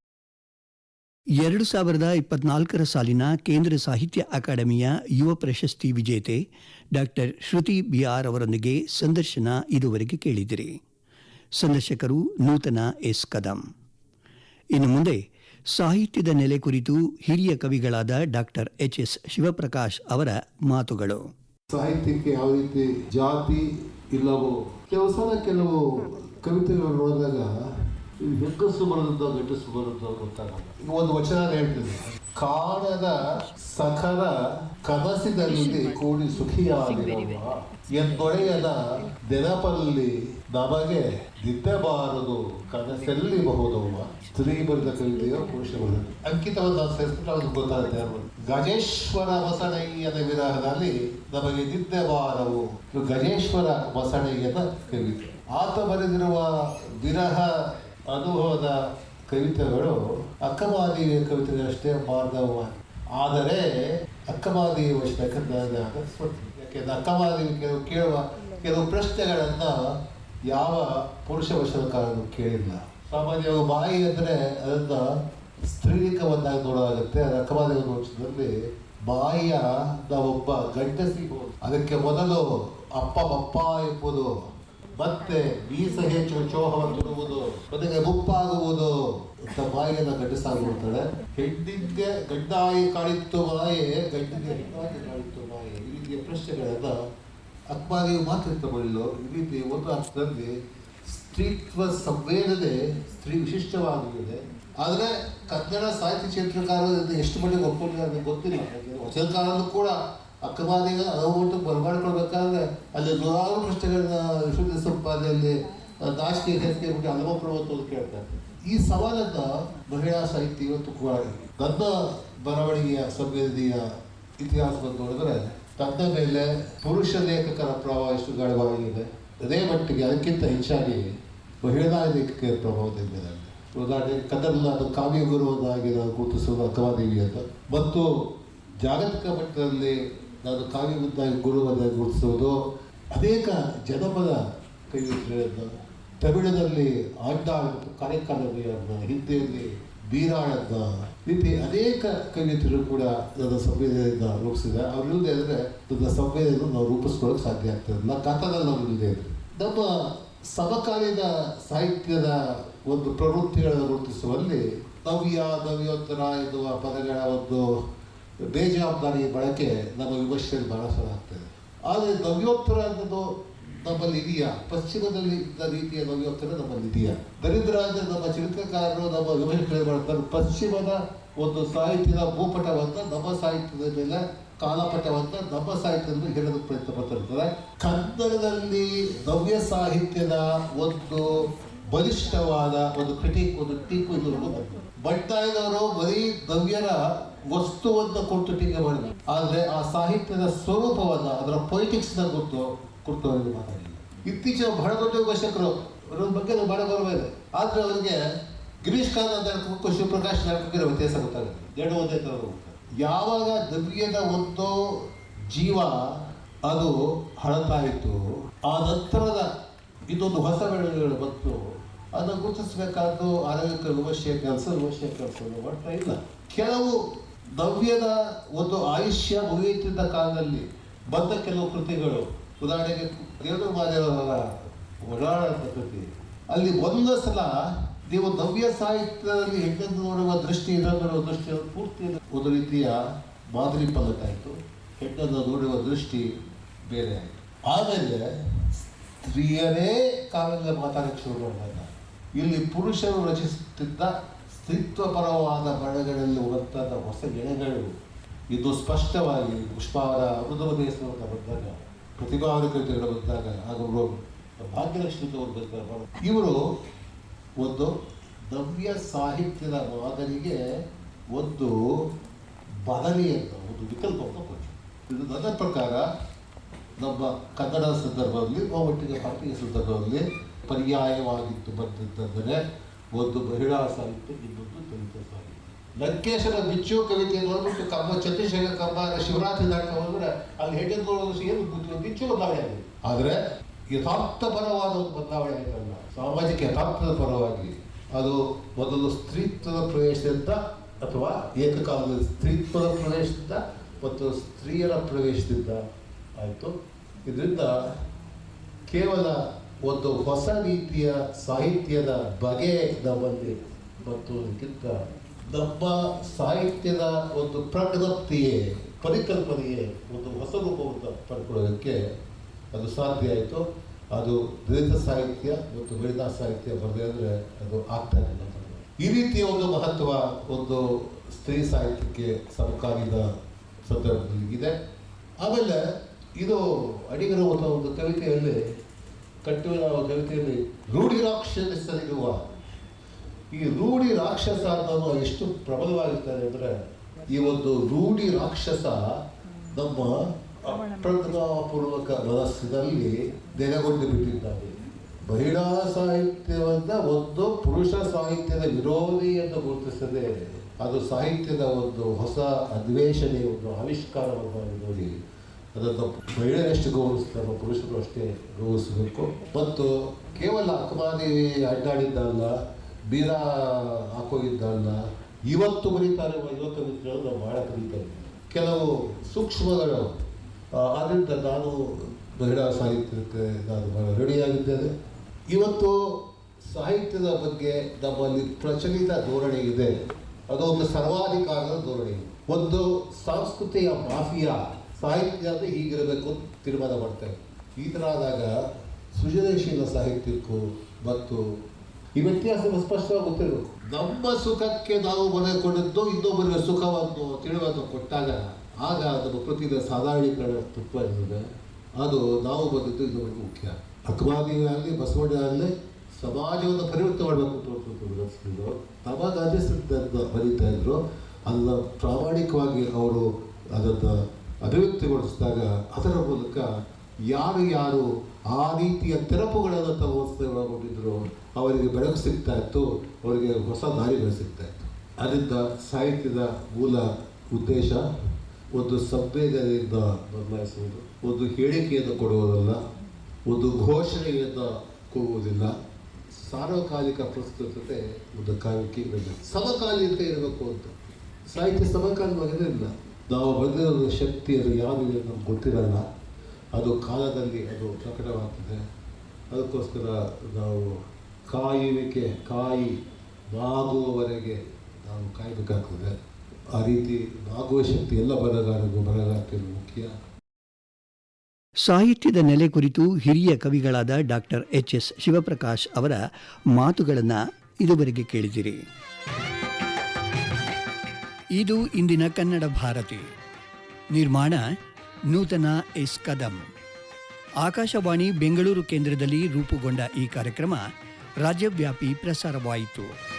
A: ಎರಡು ಸಾವಿರದ ಇಪ್ಪತ್ನಾಲ್ಕರ ಸಾಲಿನ ಕೇಂದ್ರ ಸಾಹಿತ್ಯ ಅಕಾಡೆಮಿಯ ಯುವ ಪ್ರಶಸ್ತಿ ವಿಜೇತೆ ಡಾಕ್ಟರ್ ಶ್ರುತಿ ಬಿಆರ್ ಅವರೊಂದಿಗೆ ಸಂದರ್ಶನ ಇದುವರೆಗೆ ಕೇಳಿದಿರಿ. ಸಂದರ್ಶಕರು ನೂತನ ಎಸ್ ಕದಂ. ಇನ್ನು ಮುಂದೆ ಸಾಹಿತ್ಯದ ನೆಲೆ ಕುರಿತು ಹಿರಿಯ ಕವಿಗಳಾದ ಡಾಕ್ಟರ್ ಎಚ್ ಎಸ್ ಶಿವಪ್ರಕಾಶ್ ಅವರ ಮಾತುಗಳು.
D: ಸಾಹಿತ್ಯಕ್ಕೆ ಯಾವ ರೀತಿ ಜಾತಿ ಇಲ್ಲವೋ, ಕೆಲವು ಸಲ ಕೆಲವು ಕವಿತೆಗಳು ನೋಡಿದಾಗ ಹೆಕ್ಕಸು ಹೆಗ್ಗಸು ಬರೋದ ಗಂಡಸು ಬರೋದು ಗೊತ್ತಾಗಲ್ಲ. ಈಗ ಒಂದು ವಚನ ಹೇಳ್ತೀನಿ. ಕಾಣದ ಸಖರ ಕನಸಿನಲ್ಲಿ ಕೂಡಿ ಸುಖಿಯಾಗಿರುವ ಎಂದೊಡೆಯದ ನೆನಪಲ್ಲಿ ನಮಗೆ ನಿದ್ದೆಬಾರದು ಕನಸೆಲ್ಲಿ ಬಹುದವ್ವ. ಸ್ತ್ರೀ ಕವಿತೆಯೋ ಪುರುಷ ಬರೆದ ಅಂಕಿತವನ್ನು ಸಂಸ್ಕೃತ ಗೊತ್ತಾಗುತ್ತೆ. ಗಜೇಶ್ವರ ಬಸಣಯ್ಯನ ವಿರಹದಲ್ಲಿ ನಮಗೆ ನಿದ್ದೆಬಾರವು ಇದು ಗಜೇಶ್ವರ ಬಸಣಯ್ಯನ ಕವಿತೆ. ಆತ ಬರೆದಿರುವ ವಿರಹ ಅನುಭವದ ಕವಿತೆಗಳು ಅಕ್ಕಮಾದೇವಿಯ ಕವಿತೆಗಳಷ್ಟೇ ಮಾರ್ಗವಾಗಿ ಆದರೆ ವಚನಕ್ಕೆ ಯಾಕೆಂದ್ರೆ ಅಕ್ಕಮಾದೇವಿ ಕೆಲವು ಕೇಳುವ ಕೆಲವು ಪ್ರಶ್ನೆಗಳನ್ನು ಯಾವ ಪುರುಷ ವಚನಕಾರರು ಕೇಳಿಲ್ಲ. ಸಾಮಾನ್ಯವಾಗಿ ಬಾಯಿ ಅಂದರೆ ಅದನ್ನ ಸ್ತ್ರೀಲಿಂಗವನ್ನಾಗಿ ನೋಡಲಾಗುತ್ತೆ. ಅಕ್ಕಮಾದೇವಿ ವಚನದಲ್ಲಿ ಬಾಯಿಯ ಒಬ್ಬ ಗಂಟಸಿ ಅದಕ್ಕೆ ಮೊದಲು ಅಪ್ಪ ಬಪ್ಪ ಎಂಬುದು, ಮತ್ತೆ ಮೀಸ ಹೆಚ್ಚು ಚೋಹವನ್ನು ಮತ್ತೆ ಮುಪ್ಪಾಗುವುದು ಅಂತ ಬಾಯಿಯನ್ನು ಗಡ್ಡಸಾಗುತ್ತಾಳೆ ಹೆಣ್ಣಿಗೆ ಗಂಡಾಯಿ ಕಾಣಿತ್ತು ಬಾಯಿ, ಗಂಡಿಗೆ ಹೆಣ್ಣಾಗಿ ಕಾಣಿತ್ತು ಬಾಯಿ. ಈ ರೀತಿಯ ಪ್ರಶ್ನೆಗಳನ್ನ ಅಕ್ಬಾರಿಯು ಮಾತ್ರ ಈ ರೀತಿ ಒಂದು ಅರ್ಥದಲ್ಲಿ ಸ್ತ್ರೀತ್ವ ಸಂವೇದನೆ ಸ್ತ್ರೀ ವಿಶಿಷ್ಟವಾಗಿದೆ ಆದರೆ ಕನ್ನಡ ಸಾಹಿತ್ಯ ಕ್ಷೇತ್ರಕಾರದಿಂದ ಎಷ್ಟು ಮಟ್ಟಿಗೆ ಒಪ್ಪಿದ್ದಾರೆ ನನಗೆ ಗೊತ್ತಿಲ್ಲ. ವಚನಕಾರರು ಕೂಡ ಅಕ್ಕಮಾದಿಗ ಅನುಮಟ್ಟು ಬರಮಾಡ್ಕೊಳ್ಬೇಕಾದ್ರೆ ಅಲ್ಲಿ ನೂರಾರು ಪ್ರಶ್ನೆಗಳನ್ನ ವಿಶ್ವ ಸಂಪಾದನೆಯಲ್ಲಿ ನಾಚಿಕೆ ಹೆಸರಿಗೆ ಬಿಟ್ಟು ಅನುಭವ ಕೇಳ್ತಾರೆ. ಈ ಸವಾಲನ್ನ ಮಹಿಳಾ ಸಾಹಿತ್ಯ ಇವತ್ತು ಕೂಡ ನನ್ನ ಬರವಣಿಗೆಯ ಸಂವೇದನೆಯ ಇತಿಹಾಸವನ್ನು ನೋಡಿದ್ರೆ ತನ್ನ ಮೇಲೆ ಪುರುಷ ಲೇಖಕರ ಪ್ರಭಾವ ಎಷ್ಟು ಗಾಢವಾಗಿದೆ ಅದೇ ಮಟ್ಟಿಗೆ ಅದಕ್ಕಿಂತ ಹೆಚ್ಚಾಗಿ ಮಹಿಳಾ ಲೇಖಕಿಯರ ಪ್ರಭಾವದಿಂದ ಇದೆ. ಉದಾಹರಣೆ ಕನ್ನಡ ಅದು ಕಾವ್ಯ ಗುರುವನ್ನಾಗಿ ನಾನು ಗುರುತಿಸುವುದು ಅಕ್ಕಮಾದೇವಿ ಅಂತ. ಮತ್ತು ಜಾಗತಿಕ ಮಟ್ಟದಲ್ಲಿ ನಾನು ಕಾವ್ಯಬದ್ಧಾಗಿ ಗುರುವನ್ನಾಗಿ ಗುರುತಿಸುವುದು ಅನೇಕ ಜನಪದ ಕವಿತೆಗಳನ್ನು ತಮಿಳಿನಲ್ಲಿ ಆಂಡಾಳ್ ಮತ್ತು ಕಾರ್ಯಕಾಲವಿಯನ್ನ ಹಿಂದಿಯಲ್ಲಿ ಬೀರಾಳನ್ನ ರೀತಿ ಅನೇಕ ಕವಿತರು ಕೂಡ ನನ್ನ ಸಂವೇದನೆಯಿಂದ ರೂಪಿಸಿದೆ. ಅವರಿಲ್ಲದೆ ಅಂದರೆ ನನ್ನ ಸಂವೇದನೆಯನ್ನು ನಾವು ರೂಪಿಸ್ಕೊಳ್ಳೋಕೆ ಸಾಧ್ಯ ಆಗ್ತದೆ ನನ್ನ ಇಲ್ಲದೆ ಇದ್ರೆ ನಮ್ಮ ಸಮಕಾಲೀನ ಸಾಹಿತ್ಯದ ಒಂದು ಪ್ರವೃತ್ತಿಗಳನ್ನು ಗುರುತಿಸುವಲ್ಲಿ ನವ್ಯ ನವ್ಯೋತ್ತರ ಎನ್ನುವ ಪದಗಳ ಒಂದು ಬೇಜವಾಬ್ದಾರಿ ಬಳಕೆ ನಮ್ಮ ವಿಮರ್ಶೆಯಲ್ಲಿ ಬಹಳ ಆದರೆ ನವ್ಯೋತ್ತರ ಅನ್ನೋದು ನಮ್ಮಲ್ಲಿ ಇದೆಯಾ? ಪಶ್ಚಿಮದಲ್ಲಿ ಇದ್ದ ರೀತಿಯ ನವ್ಯೋತ್ತರ ನಮ್ಮಲ್ಲಿ ಇದೆಯಾ? ದರಿದ್ರ ಅಂದರೆ ನಮ್ಮ ಚಿತ್ರಕಾರರು ನಮ್ಮ ವಿಮರ್ಶೆ ಮಾಡ್ತಾರೆ ಪಶ್ಚಿಮದ ಒಂದು ಸಾಹಿತ್ಯದ ಭೂಪಟವನ್ನು ನಮ್ಮ ಸಾಹಿತ್ಯದ ಮೇಲೆ ಕಾಲಪಟವನ್ನು ನಮ್ಮ ಸಾಹಿತ್ಯದಲ್ಲಿ ಹೇಳಲು ಪ್ರಯತ್ನ ಪಡ್ತಿರ್ತದೆ ಕನ್ನಡದಲ್ಲಿ ನವ್ಯ ಸಾಹಿತ್ಯದ ಒಂದು ಬಲಿಷ್ಠವಾದ ಒಂದು ಕ್ರಿಟಿಕ್ ಒಂದು ಟೀಕು ಇದು ಬಟ್ಟಾಯದವರು ಬರೀ ನವ್ಯರ ವಸ್ತುವನ್ನು ಕೊಟ್ಟು ಟೀಕೆ ಮಾಡಿದ್ರು. ಆದರೆ ಆ ಸಾಹಿತ್ಯದ ಸ್ವರೂಪವನ್ನು, ಅದರ ಪೊಲಿಟಿಕ್ಸ್ನ ಗೊತ್ತು ಕುರಿತು ಅವರಿಗೆ ಮಾತಾಡಿಲ್ಲ ಇತ್ತೀಚಿನ ಬಹಳ ದೊಡ್ಡ ವಿಮರ್ಶಕರು ಅವರ ಬಗ್ಗೆ ಬಹಳ ಗೌರವ ಇದೆ. ಆದರೆ ಅವರಿಗೆ ಗಿರೀಶ್ ನಾಟಕಕ್ಕೂ ಶಿವಪ್ರಕಾಶ್ ನಾಟಕಕ್ಕೆ ವ್ಯತ್ಯಾಸ ಗೊತ್ತಾಗುತ್ತೆ. ಎರಡು ಒಂದೇ ಥರ ಯಾವಾಗ ದ್ರವ್ಯದ ಒಂದು ಜೀವ ಅದು ಹಳತಾ ಇತ್ತು ಆ ನಂತರದ ಇದೊಂದು ಹೊಸ ಬೆಳವಣಿಗೆಗಳು ಬಂತು. ಅದನ್ನು ಗುರುತಿಸಬೇಕಾದ್ದು ಆರೋಗ್ಯಕ್ಕೆ ವಿಮರ್ಶೆಯ ಕೆಲಸ ವಿಮರ್ಶೆಯ ಕೆಲಸ ಮಾಡ್ತಾ ಇಲ್ಲ. ಕೆಲವು ದ್ರವ್ಯದ ಒಂದು ಆಯುಷ್ಯ ಮುಗಿಯುತ್ತಿದ್ದ ಕಾಲದಲ್ಲಿ ಬಂದ ಕೆಲವು ಕೃತಿಗಳು. ಉದಾಹರಣೆಗೆ ದೇವರು ಮಾದೇವರ ಒಡಾಡ ಕೃತಿ. ಅಲ್ಲಿ ಒಂದು ಸಲ ನೀವು ನವ್ಯ ಸಾಹಿತ್ಯದಲ್ಲಿ ಹೆಂಗಂದು ನೋಡುವ ದೃಷ್ಟಿ ನೋಡುವ ದೃಷ್ಟಿ ಪೂರ್ತಿ ಒಂದು ರೀತಿಯ ಮಾದರಿ ಪಲ್ಲಟಾಯಿತು ಹೆಣ್ಣನ್ನು ನೋಡುವ ದೃಷ್ಟಿ ಬೇರೆ ಆಯಿತು. ಆಮೇಲೆ ಸ್ತ್ರೀಯರೇ ಕಾವ್ಯದಲ್ಲಿ ಮಾತಾಡಕ್ಕೆ ಶುರು ಮಾಡಿದಾಗ, ಇಲ್ಲಿ ಪುರುಷರು ರಚಿಸುತ್ತಿದ್ದ ಸ್ತ್ರೀತ್ವಪರವಾದ ಬಣಗಳಲ್ಲಿ ಹೊರತಾದ ಹೊಸ ಎಳೆಗಳು ಇದು ಸ್ಪಷ್ಟವಾಗಿ ಪುಷ್ಪಾವರ ಅಮೃತಮದೇಶ್ವರ ಬಂದಾಗ ಪ್ರತಿಭಾವರ ಬಂದಾಗ, ಹಾಗೂ ಭಾಗ್ಯಲಕ್ಷ್ಮಿ ಅವರು ಇವರು ಒಂದು ನವ್ಯ ಸಾಹಿತ್ಯದ ಮಾದರಿಗೆ ಒಂದು ಬದಲಿಯನ್ನು, ಒಂದು ವಿಕಲ್ಪವನ್ನು ಕೊಟ್ಟರು ಇದು ನನ್ನ ಪ್ರಕಾರ ನಮ್ಮ ಕನ್ನಡ ಸಂದರ್ಭದಲ್ಲಿ ಒಟ್ಟಿಗೆ ಭಾರತೀಯ ಸಂದರ್ಭದಲ್ಲಿ ಪರ್ಯಾಯವಾಗಿತ್ತು ಬಂದಿದ್ದಂದರೆ ಒಂದು ಮಹಿಳಾ ಸಾಹಿತ್ಯ, ಇನ್ನೊಂದು ದಲಿತ ಸಾಹಿತ್ಯ. ಲಂಕೇಶ್ವರ ಬಿಚ್ಚು ಕವಿತೆ ನೋಡ್ಬಿಟ್ಟು ಕಮ್ಮ ಚಂದ್ರಶೇಖರ ಕಮ್ಮ, ಶಿವರಾತ್ರಿ ನಾಟಕ ಹೋದ್ರೆ ಅಲ್ಲಿ ಹೆಣ್ಣು ಏನು ಬಿಚ್ಚು ಬದಲಾವಣೆ ಆಗಿದೆ. ಆದರೆ ಯಥಾರ್ಥಪರವಾದ ಒಂದು ಬದಲಾವಣೆ ಆಯ್ತಲ್ಲ ಸಾಮಾಜಿಕ ಯಥಾರ್ಥದ ಪರವಾಗಿ ಅದು ಮೊದಲು ಸ್ತ್ರೀತ್ವದ ಪ್ರವೇಶದಿಂದ ಅಥವಾ ಏಕಕಾಲದಲ್ಲಿ ಸ್ತ್ರೀತ್ವದ ಪ್ರವೇಶದಿಂದ ಮತ್ತು ಸ್ತ್ರೀಯರ ಪ್ರವೇಶದಿಂದ ಆಯಿತು. ಇದರಿಂದ ಕೇವಲ ಒಂದು ಹೊಸ ರೀತಿಯ ಸಾಹಿತ್ಯದ ಬಗೆ ನಮ್ಮಲ್ಲಿ ಮತ್ತು ಅದಕ್ಕಿಂತ ನಮ್ಮ ಸಾಹಿತ್ಯದ ಒಂದು ಪ್ರಜ್ಞಪ್ತಿಯೇ ಪರಿಕಲ್ಪನೆಯೇ ಒಂದು ಹೊಸ ರೂಪವನ್ನು ಪಡ್ಕೊಳ್ಳೋದಕ್ಕೆ ಅದು ಸಾಧ್ಯ ಆಯಿತು. ಅದು ದಲಿತ ಸಾಹಿತ್ಯ ಮತ್ತು ಮಹಿಳಾ ಸಾಹಿತ್ಯ ಬರದೇ ಅಂದರೆ ಅದು ಆಗ್ತಾ ಇಲ್ಲ ಈ ರೀತಿಯ ಒಂದು ಮಹತ್ವ ಒಂದು ಸ್ತ್ರೀ ಸಾಹಿತ್ಯಕ್ಕೆ ಸಮಕಾಲೀನ ಸಂದರ್ಭದಲ್ಲಿ ಇದೆ. ಆಮೇಲೆ ಇದು ಅಡಿಗರ ಒಂದು ಕವಿತೆಯಲ್ಲಿ ಕಟ್ಟುವ ಕವಿತೆಯಲ್ಲಿ, ರೂಢಿ ರಾಕ್ಷಸರಿರುವ, ಈ ರೂಢಿ ರಾಕ್ಷಸ ಅನ್ನೋದು ಎಷ್ಟು ಪ್ರಬಲವಾಗಿರ್ತಾರೆ ಅಂದರೆ, ಈ ಒಂದು ರೂಢಿ ರಾಕ್ಷಸ ನಮ್ಮ ಅಪ್ರಜ್ಞಾಪೂರ್ವಕ ಮನಸ್ಸಿನಲ್ಲಿ ನೆಲೆಗೊಂಡು ಬಿಟ್ಟಿದ್ದಾರೆ. ಮಹಿಳಾ ಸಾಹಿತ್ಯವನ್ನ ಒಂದು ಪುರುಷ ಸಾಹಿತ್ಯದ ವಿರೋಧಿ ಎಂದು ಗುರುತಿಸದೆ ಅದು ಸಾಹಿತ್ಯದ ಒಂದು ಹೊಸ ಅನ್ವೇಷಣೆ, ಒಂದು ಆವಿಷ್ಕಾರವನ್ನು ನೋಡಿ ಅದನ್ನು ಮಹಿಳೆಯರಷ್ಟು ಗೌರವಿಸ್ತಾರೋ ಪುರುಷರು ಅಷ್ಟೇ ಗೌರವಿಸಬೇಕು. ಮತ್ತು ಕೇವಲ ಅಕ್ಕಮಾದೇವಿ ಅಡ್ಡಾಡಿದ್ದಲ್ಲ, ಬೀರ ಹಾಕೋಗಿದ್ದಲ್ಲ, ಇವತ್ತು ಬರೀತಾರೆ ಇವತ್ತು ನಾವು ಭಾಳ ಕಲಿತಾರೆ ಕೆಲವು ಸೂಕ್ಷ್ಮಗಳು ಆದ್ದರಿಂದ ನಾನು ಮಹಿಳಾ ಸಾಹಿತ್ಯಕ್ಕೆ ನಾನು ಬಹಳ ರೆಡಿಯಾಗಿದ್ದೇನೆ ಇವತ್ತು ಸಾಹಿತ್ಯದ ಬಗ್ಗೆ ನಮ್ಮಲ್ಲಿ ಪ್ರಚಲಿತ ಧೋರಣೆ ಇದೆ. ಅದು ಒಂದು ಸರ್ವಾಧಿಕಾರದ ಧೋರಣೆ. ಒಂದು ಸಾಂಸ್ಕೃತಿಕ ಮಾಫಿಯಾ, ಸಾಹಿತ್ಯ ಅಂದರೆ ಹೀಗಿರಬೇಕು ಅಂತ ತೀರ್ಮಾನ ಮಾಡ್ತೇವೆ ಈ ಥರ ಆದಾಗ ಸೃಜನಶೀಲ ಸಾಹಿತ್ಯಕ್ಕೂ ಮತ್ತು ಈ ವ್ಯತ್ಯಾಸ ಸ್ಪಷ್ಟವಾಗಿ ಗೊತ್ತಿರಬೇಕು. ನಮ್ಮ ಸುಖಕ್ಕೆ ನಾವು ಬರೆದುಕೊಂಡದ್ದು ಇನ್ನೊಬ್ಬರಿಗೆ ಸುಖವನ್ನು ತಿಳಿವನ್ನು ಕೊಟ್ಟಾಗ ಆಗ ಅದರ ಪ್ರತಿದ ಸಾಧಾರಣೀಕರಣ ತತ್ವ ಇರ್ತದೆ ಅದು ನಾವು ಬಂದಿದ್ದು ಇದು ಮುಖ್ಯ. ಅಕ್ಮಾದಿ ಆಗಲಿ ಬಸವಣ್ಣ ಆಗಲಿ ಸಮಾಜವನ್ನು ಪರಿವರ್ತನೆ ಮಾಡಬೇಕು ನಮಗೆ ಅನ್ನಿಸಿದ್ದನ್ನು ಬರೀತಾ ಇದ್ರು. ಅದನ್ನು ಪ್ರಾಮಾಣಿಕವಾಗಿ ಅವರು ಅದನ್ನು ಅಭಿವ್ಯಕ್ತಿಗೊಳಿಸಿದಾಗ ಅದರ ಮೂಲಕ ಯಾರು ಯಾರು ಆ ರೀತಿಯ ತೆರಪುಗಳನ್ನು ತಮ್ಮ ಒಳಗೊಂಡಿದ್ರು, ಅವರಿಗೆ ಬೆಳಕು ಸಿಗ್ತಾ ಇತ್ತು, ಅವರಿಗೆ ಹೊಸ ದಾರಿಗಳು ಸಿಗ್ತಾ ಇತ್ತು. ಅದರಿಂದ ಸಾಹಿತ್ಯದ ಮೂಲ ಉದ್ದೇಶ ಒಂದು ಸಂವೇದನೆಯಿಂದ ಬದಲಾಯಿಸುವುದು ಒಂದು ಹೇಳಿಕೆಯನ್ನು ಕೊಡುವುದಲ್ಲ, ಒಂದು ಘೋಷಣೆಯನ್ನು ಕೊಡುವುದಿಲ್ಲ ಸಾರ್ವಕಾಲಿಕ ಪ್ರಸ್ತುತತೆ ಒಂದು ಕಾವ್ಯಕ್ಕೆ ಇರಬೇಕು. ಸಮಕಾಲೀನತೆ ಇರಬೇಕು ಅಂತ. ಸಾಹಿತ್ಯ ಸಮಕಾಲೀನವಾಗಿರಲಿಲ್ಲ ನಾವು ಬಂದಿರೋ ಶಕ್ತಿ ಅದು ಯಾರು ನಮ್ಗೆ ಗೊತ್ತಿರಲ್ಲ. ಅದು ಕಾಲದಲ್ಲಿ ಅದು ಪ್ರಕಟವಾಗ್ತದೆ. ಅದಕ್ಕೋಸ್ಕರ ನಾವು ಕಾಯುವಿಕೆ, ಕಾಯಿ ಮಾಗುವವರೆಗೆ ನಾವು ಕಾಯಬೇಕಾಗ್ತದೆ. ಆ ರೀತಿ ಆಗುವ ಶಕ್ತಿ ಎಲ್ಲ ಬರಗಾರರಿಗೂ ಮುಖ್ಯ.
A: ಸಾಹಿತ್ಯದ ನೆಲೆ ಕುರಿತು ಹಿರಿಯ ಕವಿಗಳಾದ ಡಾಕ್ಟರ್ ಎಚ್ ಎಸ್ ಶಿವಪ್ರಕಾಶ್ ಅವರ ಮಾತುಗಳನ್ನು ಇದುವರೆಗೆ ಕೇಳಿದಿರಿ. ಇದು ಇಂದಿನ ಕನ್ನಡ ಭಾರತಿ. ನಿರ್ಮಾಣ ನೂತನ ಎಸ್ ಕದಂ. ಆಕಾಶವಾಣಿ ಬೆಂಗಳೂರು ಕೇಂದ್ರದಲ್ಲಿ ರೂಪುಗೊಂಡ ಈ ಕಾರ್ಯಕ್ರಮ ರಾಜ್ಯವ್ಯಾಪಿ ಪ್ರಸಾರವಾಯಿತು.